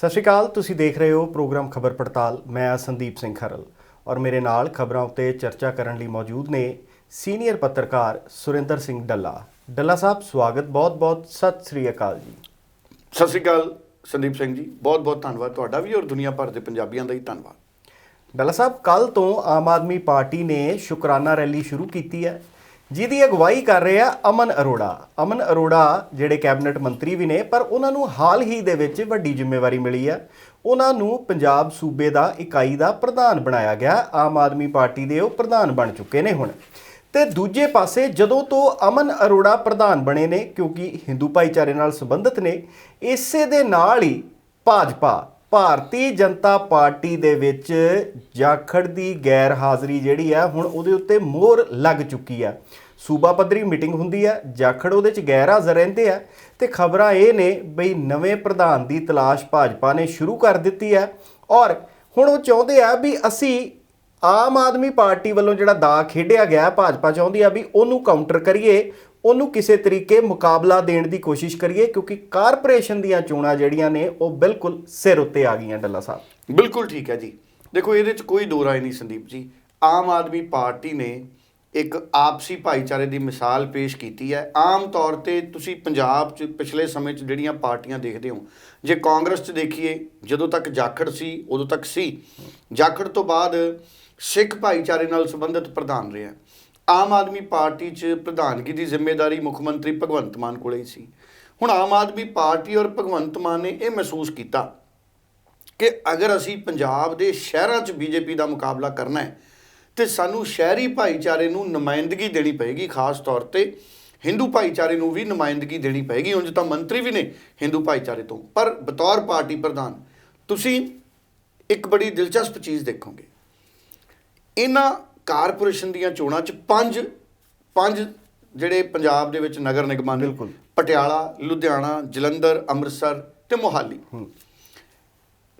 ਸਤਿ ਸ਼੍ਰੀ ਅਕਾਲ ਤੁਸੀਂ ਦੇਖ ਰਹੇ ਹੋ ਪ੍ਰੋਗਰਾਮ ਖਬਰ ਪੜਤਾਲ। ਮੈਂ ਆ ਸੰਦੀਪ ਸਿੰਘ ਖਰਲ ਔਰ ਮੇਰੇ ਨਾਲ ਖਬਰਾਂ ਉੱਤੇ ਚਰਚਾ ਕਰਨ ਲਈ ਮੌਜੂਦ ਨੇ ਸੀਨੀਅਰ ਪੱਤਰਕਾਰ ਸੁਰਿੰਦਰ ਸਿੰਘ ਡੱਲਾ। ਡੱਲਾ ਸਾਹਿਬ ਸਵਾਗਤ ਬਹੁਤ-ਬਹੁਤ ਸਤਿ ਸ਼੍ਰੀ ਅਕਾਲ ਜੀ। ਸਤਿ ਸ਼੍ਰੀ ਅਕਾਲ ਸੰਦੀਪ ਸਿੰਘ ਜੀ ਬਹੁਤ ਬਹੁਤ ਧੰਨਵਾਦ ਤੁਹਾਡਾ ਵੀ ਔਰ ਦੁਨੀਆ ਭਰ ਦੇ ਪੰਜਾਬੀਆਂ ਦਾ ਹੀ ਧੰਨਵਾਦ। ਡੱਲਾ ਸਾਹਿਬ ਕੱਲ ਤੋਂ ਆਮ ਆਦਮੀ ਪਾਰਟੀ ਨੇ ਸ਼ੁਕਰਾਨਾ ਰੈਲੀ ਸ਼ੁਰੂ ਕੀਤੀ ਹੈ। ਜਿਹਦੀ ਅਗਵਾਈ ਕਰ ਰਹੇ ਆ ਅਮਨ ਅਰੋੜਾ। ਅਮਨ ਅਰੋੜਾ ਜਿਹੜੇ ਕੈਬਨਿਟ ਮੰਤਰੀ ਵੀ ਨੇ, ਪਰ ਉਹਨਾਂ ਨੂੰ ਹਾਲ ਹੀ ਦੇ ਵਿੱਚ ਵੱਡੀ ਜ਼ਿੰਮੇਵਾਰੀ ਮਿਲੀ ਹੈ। ਉਹਨਾਂ ਨੂੰ ਪੰਜਾਬ ਸੂਬੇ ਦਾ ਇਕਾਈ ਦਾ ਪ੍ਰਧਾਨ ਬਣਾਇਆ ਗਿਆ। ਆਮ ਆਦਮੀ ਪਾਰਟੀ ਦੇ ਉਹ ਪ੍ਰਧਾਨ ਬਣ ਚੁੱਕੇ ਨੇ ਹੁਣ। ਤੇ ਦੂਜੇ ਪਾਸੇ ਜਦੋਂ ਤੋਂ ਅਮਨ ਅਰੋੜਾ ਪ੍ਰਧਾਨ ਬਣੇ ਨੇ, ਕਿਉਂਕਿ ਹਿੰਦੂ ਭਾਈਚਾਰੇ ਨਾਲ ਸੰਬੰਧਿਤ ਨੇ, ਇਸੇ ਦੇ ਨਾਲ ਹੀ ਭਾਜਪਾ ਭਾਰਤੀ ਜਨਤਾ ਪਾਰਟੀ ਦੇ ਵਿੱਚ ਜਾਖੜ ਦੀ ਗੈਰ ਹਾਜ਼ਰੀ ਜਿਹੜੀ ਆ, ਹੁਣ ਉਹਦੇ ਉੱਤੇ ਮੋਹਰ ਲੱਗ ਚੁੱਕੀ ਆ। ਸੂਬਾ ਪੱਧਰੀ ਮੀਟਿੰਗ ਹੁੰਦੀ ਆ, ਜਾਖੜ ਉਹਦੇ ਚ ਗੈਰ ਹਾਜ਼ਰ ਰਹਿੰਦੇ ਆ ਤੇ ਖਬਰਾਂ ਇਹ ਨੇ ਬਈ ਨਵੇਂ ਪ੍ਰਧਾਨ ਦੀ ਤਲਾਸ਼ ਭਾਜਪਾ ਨੇ ਸ਼ੁਰੂ ਕਰ ਦਿੱਤੀ ਆ ਔਰ ਹੁਣ ਉਹ ਚਾਹੁੰਦੇ ਆ ਵੀ ਅਸੀਂ ਆਮ ਆਦਮੀ ਪਾਰਟੀ ਵੱਲੋਂ ਜਿਹੜਾ ਦਾ ਖੇਡਿਆ ਗਿਆ, ਭਾਜਪਾ ਚਾਹੁੰਦੀ ਆ ਵੀ ਉਹਨੂੰ ਕਾਊਂਟਰ ਕਰੀਏ ਉਹਨੂੰ ਕਿਸੇ ਤਰੀਕੇ ਮੁਕਾਬਲਾ ਦੇਣ ਦੀ ਕੋਸ਼ਿਸ਼ ਕਰੀਏ, ਕਿਉਂਕਿ ਕਾਰਪੋਰੇਸ਼ਨ ਦੀਆਂ ਚੋਣਾਂ ਜਿਹੜੀਆਂ ਨੇ, ਉਹ ਬਿਲਕੁਲ ਸਿਰ ਉੱਤੇ ਆ ਗਈਆਂ ਡੱਲਾ ਸਾਹਿਬ। ਬਿਲਕੁਲ ਠੀਕ ਹੈ ਜੀ। ਦੇਖੋ, ਇਹਦੇ 'ਚ ਕੋਈ ਦੋ ਰਾਏ ਨਹੀਂ ਸੰਦੀਪ ਜੀ। ਆਮ ਆਦਮੀ ਪਾਰਟੀ ਨੇ ਇੱਕ ਆਪਸੀ ਭਾਈਚਾਰੇ ਦੀ ਮਿਸਾਲ ਪੇਸ਼ ਕੀਤੀ ਹੈ। ਆਮ ਤੌਰ ਤੇ ਤੁਸੀਂ ਪੰਜਾਬ 'ਚ ਪਿਛਲੇ ਸਮੇਂ 'ਚ ਜਿਹੜੀਆਂ ਪਾਰਟੀਆਂ ਦੇਖਦੇ ਹੋ, ਜੇ ਕਾਂਗਰਸ 'ਚ ਦੇਖੀਏ, ਜਦੋਂ ਤੱਕ ਜਾਖੜ ਸੀ, ਉਦੋਂ ਤੱਕ ਸੀ। ਜਾਖੜ ਤੋਂ ਬਾਅਦ ਸਿੱਖ ਭਾਈਚਾਰੇ ਨਾਲ ਸੰਬੰਧਿਤ ਪ੍ਰਧਾਨ ਰਿਹਾ ਆਮ ਆਦਮੀ ਪਾਰਟੀ 'ਚ ਪ੍ਰਧਾਨਗੀ ਦੀ ਜ਼ਿੰਮੇਵਾਰੀ ਮੁੱਖ ਮੰਤਰੀ ਭਗਵੰਤ ਮਾਨ ਕੋਲੇ ਹੀ ਸੀ। ਹੁਣ ਆਮ ਆਦਮੀ ਪਾਰਟੀ ਔਰ ਭਗਵੰਤ ਮਾਨ ਨੇ ਇਹ ਮਹਿਸੂਸ ਕੀਤਾ ਕਿ ਅਗਰ ਅਸੀਂ ਪੰਜਾਬ ਦੇ ਸ਼ਹਿਰਾਂ 'ਚ ਬੀਜੇਪੀ ਦਾ ਮੁਕਾਬਲਾ ਕਰਨਾ ਹੈ, ਤੇ ਸਾਨੂੰ ਸ਼ਹਿਰੀ ਭਾਈਚਾਰੇ ਨੂੰ ਨੁਮਾਇੰਦਗੀ ਦੇਣੀ ਪਏਗੀ ਖਾਸ ਤੌਰ ਤੇ, ਹਿੰਦੂ ਭਾਈਚਾਰੇ ਨੂੰ ਵੀ ਨੁਮਾਇੰਦਗੀ ਦੇਣੀ ਪਏਗੀ, ਉਂਝ ਤਾਂ ਮੰਤਰੀ ਵੀ ਨੇ ਹਿੰਦੂ ਭਾਈਚਾਰੇ ਤੋਂ। ਪਰ ਬਤੌਰ ਪਾਰਟੀ ਪ੍ਰਧਾਨ, ਤੁਸੀਂ ਇੱਕ ਬੜੀ ਦਿਲਚਸਪ ਚੀਜ਼ ਦੇਖੋਗੇ। ਇਹਨਾਂ ਕਾਰਪੋਰੇਸ਼ਨ ਦੀਆਂ ਚੋਣਾਂ 'ਚ ਪੰਜ ਪੰਜ ਜਿਹੜੇ ਪੰਜਾਬ ਦੇ ਵਿੱਚ ਨਗਰ ਨਿਗਮਾਂ ਨੇ। ਪਟਿਆਲਾ ਲੁਧਿਆਣਾ ਜਲੰਧਰ ਅੰਮ੍ਰਿਤਸਰ ਤੇ ਮੋਹਾਲੀ।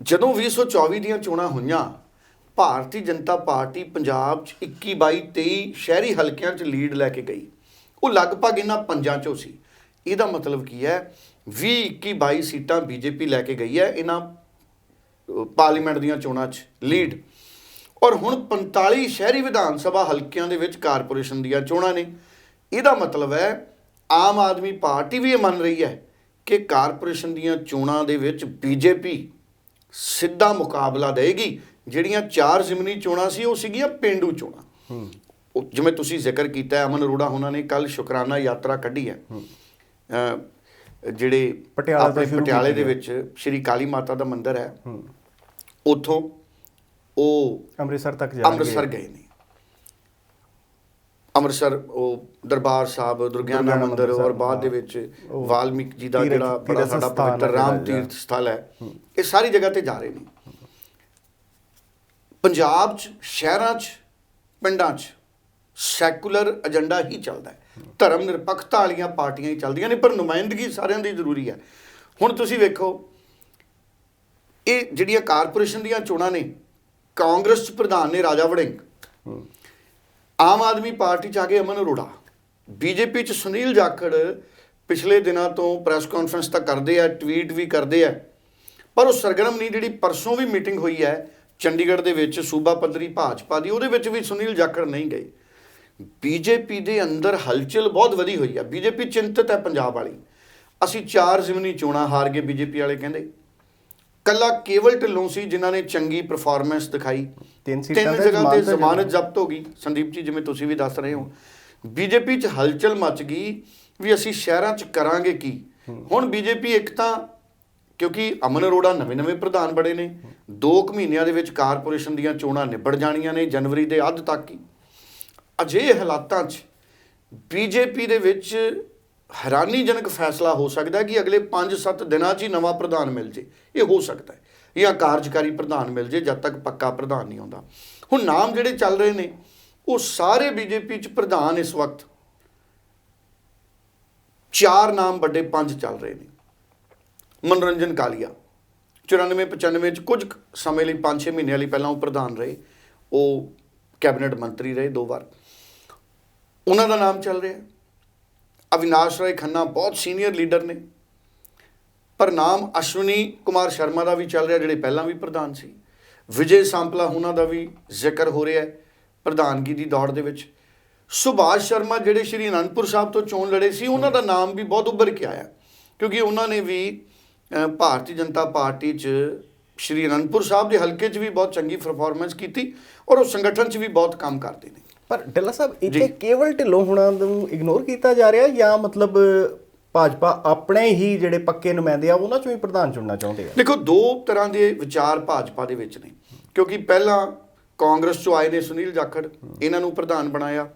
ਜਦੋਂ 2024 ਦੀਆਂ ਚੋਣਾਂ ਹੋਈਆਂ ਭਾਰਤੀ ਜਨਤਾ ਪਾਰਟੀ ਪੰਜਾਬ 'ਚ 21 22 23 ਸ਼ਹਿਰੀ ਹਲਕਿਆਂ 'ਚ ਲੀਡ ਲੈ ਕੇ ਗਈ। ਉਹ ਲਗਭਗ ਇਹਨਾਂ ਪੰਜਾਂ 'ਚੋਂ ਸੀ। ਇਹਦਾ ਮਤਲਬ ਕੀ ਹੈ? 20 21 22 ਸੀਟਾਂ ਬੀਜੇਪੀ ਲੈ ਕੇ ਗਈ ਹੈ ਇਹਨਾਂ ਪਾਰਲੀਮੈਂਟ ਦੀਆਂ ਚੋਣਾਂ 'ਚ ਲੀਡ। ਔਰ ਹੁਣ 45 ਸ਼ਹਿਰੀ ਵਿਧਾਨ ਸਭਾ ਹਲਕਿਆਂ ਦੇ ਵਿੱਚ ਕਾਰਪੋਰੇਸ਼ਨ ਦੀਆਂ ਚੋਣਾਂ ਨੇ। ਇਹਦਾ ਮਤਲਬ ਹੈ ਆਮ ਆਦਮੀ ਪਾਰਟੀ ਵੀ ਇਹ ਮੰਨ ਰਹੀ ਹੈ ਕਿ ਕਾਰਪੋਰੇਸ਼ਨ ਦੀਆਂ ਚੋਣਾਂ ਦੇ ਵਿੱਚ ਬੀਜੇਪੀ ਸਿੱਧਾ ਮੁਕਾਬਲਾ ਦੇਗੀ ਜਿਹੜੀਆਂ ਚਾਰ ਜ਼ਿਮਨੀ ਚੋਣਾਂ ਸੀ ਉਹ ਸੀਗੀਆਂ ਪਿੰਡੂ ਚੋਣਾਂ। ਜਿਵੇਂ ਤੁਸੀਂ ਜ਼ਿਕਰ ਕੀਤਾ ਅਮਨ ਅਰੋੜਾ ਉਹਨਾਂ ਨੇ ਕੱਲ ਸ਼ੁਕਰਾਨਾ ਯਾਤਰਾ ਕੱਢੀ ਹੈ। ਜਿਹੜੇ ਪਟਿਆਲਾ ਪਟਿਆਲੇ ਦੇ। ਵਿੱਚ ਸ਼੍ਰੀ ਕਾਲੀ ਮਾਤਾ ਦਾ ਮੰਦਿਰ ਹੈ। ਹੂੰ। ਉੱਥੋਂ ਉਹ ਅੰਮ੍ਰਿਤਸਰ ਤੱਕ ਜਾਣਗੇ। ਅੰਮ੍ਰਿਤਸਰ ਗਏ ਨੇ ਅੰਮ੍ਰਿਤਸਰ ਉਹ ਦਰਬਾਰ ਸਾਹਿਬ ਦੁਰਗਿਆਨਾ ਮੰਦਿਰ ਔਰ ਬਾਅਦ ਦੇ। ਵਿੱਚ ਵਾਲਮੀਕ ਜੀ ਦਾ ਜਿਹੜਾ ਬੜਾ ਸਾਡਾ ਪਵਿੱਤਰ ਰਾਮ ਤੀਰਥ ਸਥਲ ਹੈ ਇਹ ਸਾਰੀ ਜਗ੍ਹਾ ਤੇ ਜਾ ਰਹੇ ਨੇ। ਪੰਜਾਬ 'ਚ ਸ਼ਹਿਰਾਂ 'ਚ ਪਿੰਡਾਂ 'ਚ ਸੈਕੂਲਰ ਏਜੰਡਾ ਹੀ ਚੱਲਦਾ ਹੈ। ਧਰਮ ਨਿਰਪੱਖਤਾ ਵਾਲੀਆਂ ਪਾਰਟੀਆਂ ਹੀ ਚੱਲਦੀਆਂ ਨੇ ਪਰ ਨੁਮਾਇੰਦਗੀ ਸਾਰਿਆਂ ਦੀ ਜ਼ਰੂਰੀ ਹੈ। ਹੁਣ ਤੁਸੀਂ ਵੇਖੋ ਇਹ ਜਿਹੜੀਆਂ ਕਾਰਪੋਰੇਸ਼ਨ ਦੀਆਂ ਚੋਣਾਂ ਨੇ ਕਾਂਗਰਸ 'ਚ ਪ੍ਰਧਾਨ ਨੇ ਰਾਜਾ ਵੜਿੰਗ। ਆਮ ਆਦਮੀ ਪਾਰਟੀ ਚ ਆ ਗਏ ਅਮਨ ਅਰੋੜਾ। ਬੀਜੇਪੀ ਚ ਸੁਨੀਲ ਜਾਖੜ ਪਿਛਲੇ ਦਿਨਾਂ ਤੋਂ ਪ੍ਰੈਸ ਕਾਨਫਰੰਸ ਤਾਂ ਕਰਦੇ ਆ ਟਵੀਟ ਵੀ ਕਰਦੇ ਆ। ਪਰ ਉਹ ਸਰਗਰਮ ਨਹੀਂ ਜਿਹੜੀ ਪਰਸੋਂ ਵੀ ਮੀਟਿੰਗ ਹੋਈ ਹੈ ਚੰਡੀਗੜ੍ਹ ਦੇ ਵਿੱਚ ਸੂਬਾ ਪੱਧਰੀ ਭਾਜਪਾ ਦੀ ਉਹਦੇ ਵਿੱਚ ਵੀ ਸੁਨੀਲ ਜਾਖੜ ਨਹੀਂ ਗਏ। ਬੀਜੇਪੀ ਦੇ ਅੰਦਰ ਹਲਚਲ ਬਹੁਤ ਵਧੀ ਹੋਈ ਹੈ ਬੀਜੇਪੀ ਚਿੰਤਤ ਹੈ ਪੰਜਾਬ ਵਾਲੀ। ਅਸੀਂ ਚਾਰ ਜ਼ਿਮਨੀ ਚੋਣਾਂ ਹਾਰ ਗਏ ਬੀਜੇਪੀ ਵਾਲੇ ਕਹਿੰਦੇ। ਕੱਲਾ ਕੇਵਲ ਢਿੱਲੋਂ ਸੀ ਜਿਨ੍ਹਾਂ ਨੇ ਚੰਗੀ ਪਰਫਾਰਮੈਂਸ ਦਿਖਾਈ। ਤਿੰਨ ਸੀਟਾਂ ਤਿੰਨ ਤੇ ਜਗ੍ਹਾ ਤੇ ਜ਼ਮਾਨਤ। ਜ਼ਬਤ ਹੋ ਗਈ। ਸੰਦੀਪ ਜੀ ਜਿਵੇਂ ਤੁਸੀਂ ਵੀ ਦੱਸ ਰਹੇ ਹੋ। ਬੀਜੇਪੀ 'ਚ ਹਲਚਲ ਮਚ ਗਈ ਵੀ ਅਸੀਂ ਸ਼ਹਿਰਾਂ 'ਚ ਕਰਾਂਗੇ ਕੀ? ਹੁਣ ਬੀਜੇਪੀ ਇੱਕ ਤਾਂ ਕਿਉਂਕਿ ਅਮਨ ਅਰੋੜਾ ਨਵੇਂ-ਨਵੇਂ ਪ੍ਰਧਾਨ ਬੜੇ ਨੇ। 2 ਕੁ ਮਹੀਨਿਆਂ ਦੇ ਵਿੱਚ ਕਾਰਪੋਰੇਸ਼ਨ ਦੀਆਂ ਚੋਣਾਂ ਨਿਬੜ ਜਾਣੀਆਂ ਨੇ ਜਨਵਰੀ ਦੇ ਅੱਧ ਤੱਕ ਹੀ। ਅਜੇ ਹਾਲਾਤਾਂ 'ਚ ਬੀਜੇਪੀ ਦੇ ਵਿੱਚ ਹੈਰਾਨੀਜਨਕ ਫੈਸਲਾ ਹੋ ਸਕਦਾ ਕਿ ਅਗਲੇ 5-7 ਦਿਨਾਂ 'ਚ ਹੀ ਨਵਾਂ ਪ੍ਰਧਾਨ ਮਿਲ ਜੇ। ਇਹ ਹੋ ਸਕਦਾ ਹੈ। ਜਾਂ ਕਾਰਜਕਾਰੀ ਪ੍ਰਧਾਨ ਮਿਲ ਜੇ, ਜਦ ਤੱਕ ਪੱਕਾ ਪ੍ਰਧਾਨ ਨਹੀਂ ਆਉਂਦਾ। ਹੁਣ ਨਾਮ ਜਿਹੜੇ ਚੱਲ ਰਹੇ ਨੇ, ਉਹ ਸਾਰੇ ਬੀਜੇਪੀ 'ਚ ਪ੍ਰਧਾਨ ਇਸ ਵਕਤ। ਚਾਰ ਨਾਮ ਵੱਡੇ ਪੰਜ ਚੱਲ ਰਹੇ ਨੇ। ਮਨੋਰੰਜਨ ਕਾਲੀਆ 94 95 ਚ ਕੁਝ ਕੁ ਸਮੇਂ ਲਈ 5-6 ਮਹੀਨਿਆਂ ਲਈ ਪਹਿਲਾਂ ਉਹ ਪ੍ਰਧਾਨ ਰਹੇ। ਉਹ ਕੈਬਨਿਟ ਮੰਤਰੀ ਰਹੇ ਦੋ ਵਾਰ। ਉਹਨਾਂ ਦਾ ਨਾਮ ਚੱਲ ਰਿਹਾ ਅਵਿਨਾਸ਼ ਰਾਏ ਖੰਨਾ ਬਹੁਤ ਸੀਨੀਅਰ ਲੀਡਰ ਨੇ। ਪਰ ਨਾਮ ਅਸ਼ਵਨੀ ਕੁਮਾਰ ਸ਼ਰਮਾ ਦਾ ਵੀ ਚੱਲ ਰਿਹਾ, ਜਿਹੜੇ ਪਹਿਲਾਂ ਵੀ ਪ੍ਰਧਾਨ ਸੀ। ਵਿਜੇ ਸਾਂਪਲਾ, ਉਹਨਾਂ ਦਾ ਵੀ ਜ਼ਿਕਰ ਹੋ ਰਿਹਾ ਹੈ ਪ੍ਰਧਾਨਗੀ ਦੀ ਦੌੜ ਦੇ ਵਿੱਚ। ਸੁਭਾਸ਼ ਸ਼ਰਮਾ ਜਿਹੜੇ ਸ਼੍ਰੀ ਅਨੰਦਪੁਰ ਸਾਹਿਬ ਤੋਂ ਚੋਣ ਲੜੇ ਸੀ, ਉਹਨਾਂ ਦਾ ਨਾਮ ਵੀ ਬਹੁਤ ਉੱਭਰ ਕੇ ਆਇਆ। ਕਿਉਂਕਿ ਉਹਨਾਂ ਨੇ ਵੀ ਭਾਰਤੀ ਜਨਤਾ ਪਾਰਟੀ 'ਚ ਸ਼੍ਰੀ ਅਨੰਦਪੁਰ ਸਾਹਿਬ ਦੇ ਹਲਕੇ 'ਚ ਵੀ ਬਹੁਤ ਚੰਗੀ ਪਰਫਾਰਮੈਂਸ ਕੀਤੀ ਔਰ ਉਹ ਸੰਗਠਨ 'ਚ ਵੀ ਬਹੁਤ ਕੰਮ ਕਰਦੇ ਨੇ। ਪਰ ਡੱਲਾ ਸਾਹਿਬ ਇੱਥੇ। ਕੇਵਲ ਢਿੱਲੋਂ ਹੁਣਾਂ ਨੂੰ ਇਗਨੋਰ ਕੀਤਾ ਜਾ ਰਿਹਾ ਜਾਂ ਮਤਲਬ ਭਾਜਪਾ ਆਪਣੇ ਹੀ ਜਿਹੜੇ ਪੱਕੇ ਨੁਮਾਇੰਦੇ ਆ ਉਹਨਾਂ ਚੋਂ ਹੀ ਪ੍ਰਧਾਨ ਚੁਣਨਾ ਚਾਹੁੰਦੇ ਆ? ਦੇਖੋ ਦੋ ਤਰ੍ਹਾਂ ਦੇ ਵਿਚਾਰ ਭਾਜਪਾ ਦੇ ਵਿੱਚ ਨੇ। ਕਿਉਂਕਿ ਪਹਿਲਾਂ ਕਾਂਗਰਸ ਚੋਂ ਆਏ ਨੇ ਸੁਨੀਲ ਜਾਖੜ ਇਹਨਾਂ ਨੂੰ ਪ੍ਰਧਾਨ ਬਣਾਇਆ।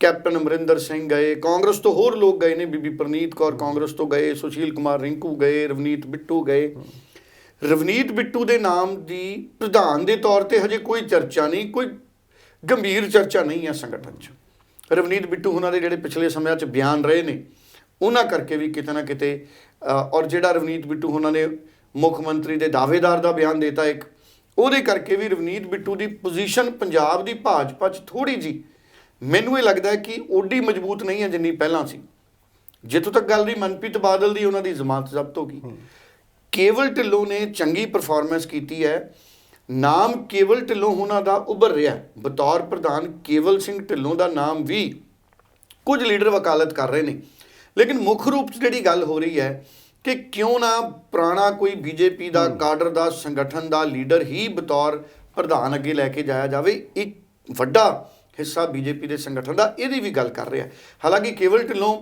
ਕੈਪਟਨ ਅਮਰਿੰਦਰ ਸਿੰਘ ਗਏ ਕਾਂਗਰਸ ਤੋਂ ਹੋਰ ਲੋਕ ਗਏ ਨੇ ਬੀਬੀ ਪ੍ਰਨੀਤ ਕੌਰ ਕਾਂਗਰਸ ਤੋਂ ਗਏ ਸੁਸ਼ੀਲ ਕੁਮਾਰ ਰਿੰਕੂ ਗਏ ਰਵਨੀਤ ਬਿੱਟੂ ਗਏ। ਰਵਨੀਤ ਬਿੱਟੂ ਦੇ ਨਾਮ ਦੀ ਪ੍ਰਧਾਨ ਦੇ ਤੌਰ ਤੇ ਹਜੇ ਕੋਈ ਚਰਚਾ ਨਹੀਂ ਕੋਈ ਗੰਭੀਰ ਚਰਚਾ ਨਹੀਂ ਹੈ ਸੰਗਠਨ 'ਚ। ਰਵਨੀਤ ਬਿੱਟੂ ਉਹਨਾਂ ਦੇ ਜਿਹੜੇ ਪਿਛਲੇ ਸਮਿਆਂ 'ਚ ਬਿਆਨ ਰਹੇ ਨੇ ਉਹਨਾਂ ਕਰਕੇ ਵੀ ਕਿਤੇ ਨਾ ਕਿਤੇ ਔਰ ਜਿਹੜਾ ਰਵਨੀਤ ਬਿੱਟੂ ਉਹਨਾਂ ਨੇ ਮੁੱਖ ਮੰਤਰੀ ਦੇ ਦਾਅਵੇਦਾਰ ਦਾ ਬਿਆਨ ਦਿੱਤਾ ਇੱਕ ਉਹਦੇ ਕਰਕੇ ਵੀ ਰਵਨੀਤ ਬਿੱਟੂ ਦੀ ਪੋਜੀਸ਼ਨ ਪੰਜਾਬ ਦੀ ਭਾਜਪਾ 'ਚ ਥੋੜੀ ਜੀ ਮੈਨੂੰ ਇਹ ਲੱਗਦਾ ਹੈ ਕਿ ਓਡੀ ਮਜ਼ਬੂਤ ਨਹੀਂ ਹੈ ਜਿੰਨੀ ਪਹਿਲਾਂ ਸੀ। ਜਿੱਥੋਂ ਤੱਕ ਗੱਲ ਦੀ ਮਨਪ੍ਰੀਤ ਬਾਦਲ ਦੀ ਉਹਨਾਂ ਦੀ ਜ਼ਮਾਨਤ ਜ਼ਬਤ ਹੋ ਗਈ। ਕੇਵਲ ਢਿੱਲੋਂ ਨੇ ਚੰਗੀ ਪਰਫਾਰਮੈਂਸ ਕੀਤੀ ਹੈ ਨਾਮ ਕੇਵਲ ਢਿੱਲੋਂ ਉਹਨਾਂ ਦਾ ਉੱਭਰ ਰਿਹਾ। ਬਤੌਰ ਪ੍ਰਧਾਨ ਕੇਵਲ ਸਿੰਘ ਢਿੱਲੋਂ ਦਾ ਨਾਮ ਵੀ ਕੁਝ ਲੀਡਰ ਵਕਾਲਤ ਕਰ ਰਹੇ ਨੇ। ਲੇਕਿਨ ਮੁੱਖ ਰੂਪ 'ਚ ਜਿਹੜੀ ਗੱਲ ਹੋ ਰਹੀ ਹੈ ਕਿ ਕਿਉਂ ਨਾ ਪੁਰਾਣਾ ਕੋਈ ਬੀਜੇਪੀ ਦਾ ਕਾਡਰ ਦਾ ਸੰਗਠਨ ਦਾ ਲੀਡਰ ਹੀ ਬਤੌਰ ਪ੍ਰਧਾਨ ਅੱਗੇ ਲੈ ਕੇ ਜਾਇਆ ਜਾਵੇ ਇੱਕ ਵੱਡਾ ਹਿੱਸਾ ਬੀਜੇਪੀ ਦੇ ਸੰਗਠਨ ਦਾ ਇਹਦੀ ਵੀ ਗੱਲ ਕਰ ਰਿਹਾ ਹਾਲਾਂਕਿ ਕੇਵਲ ਢਿੱਲੋਂ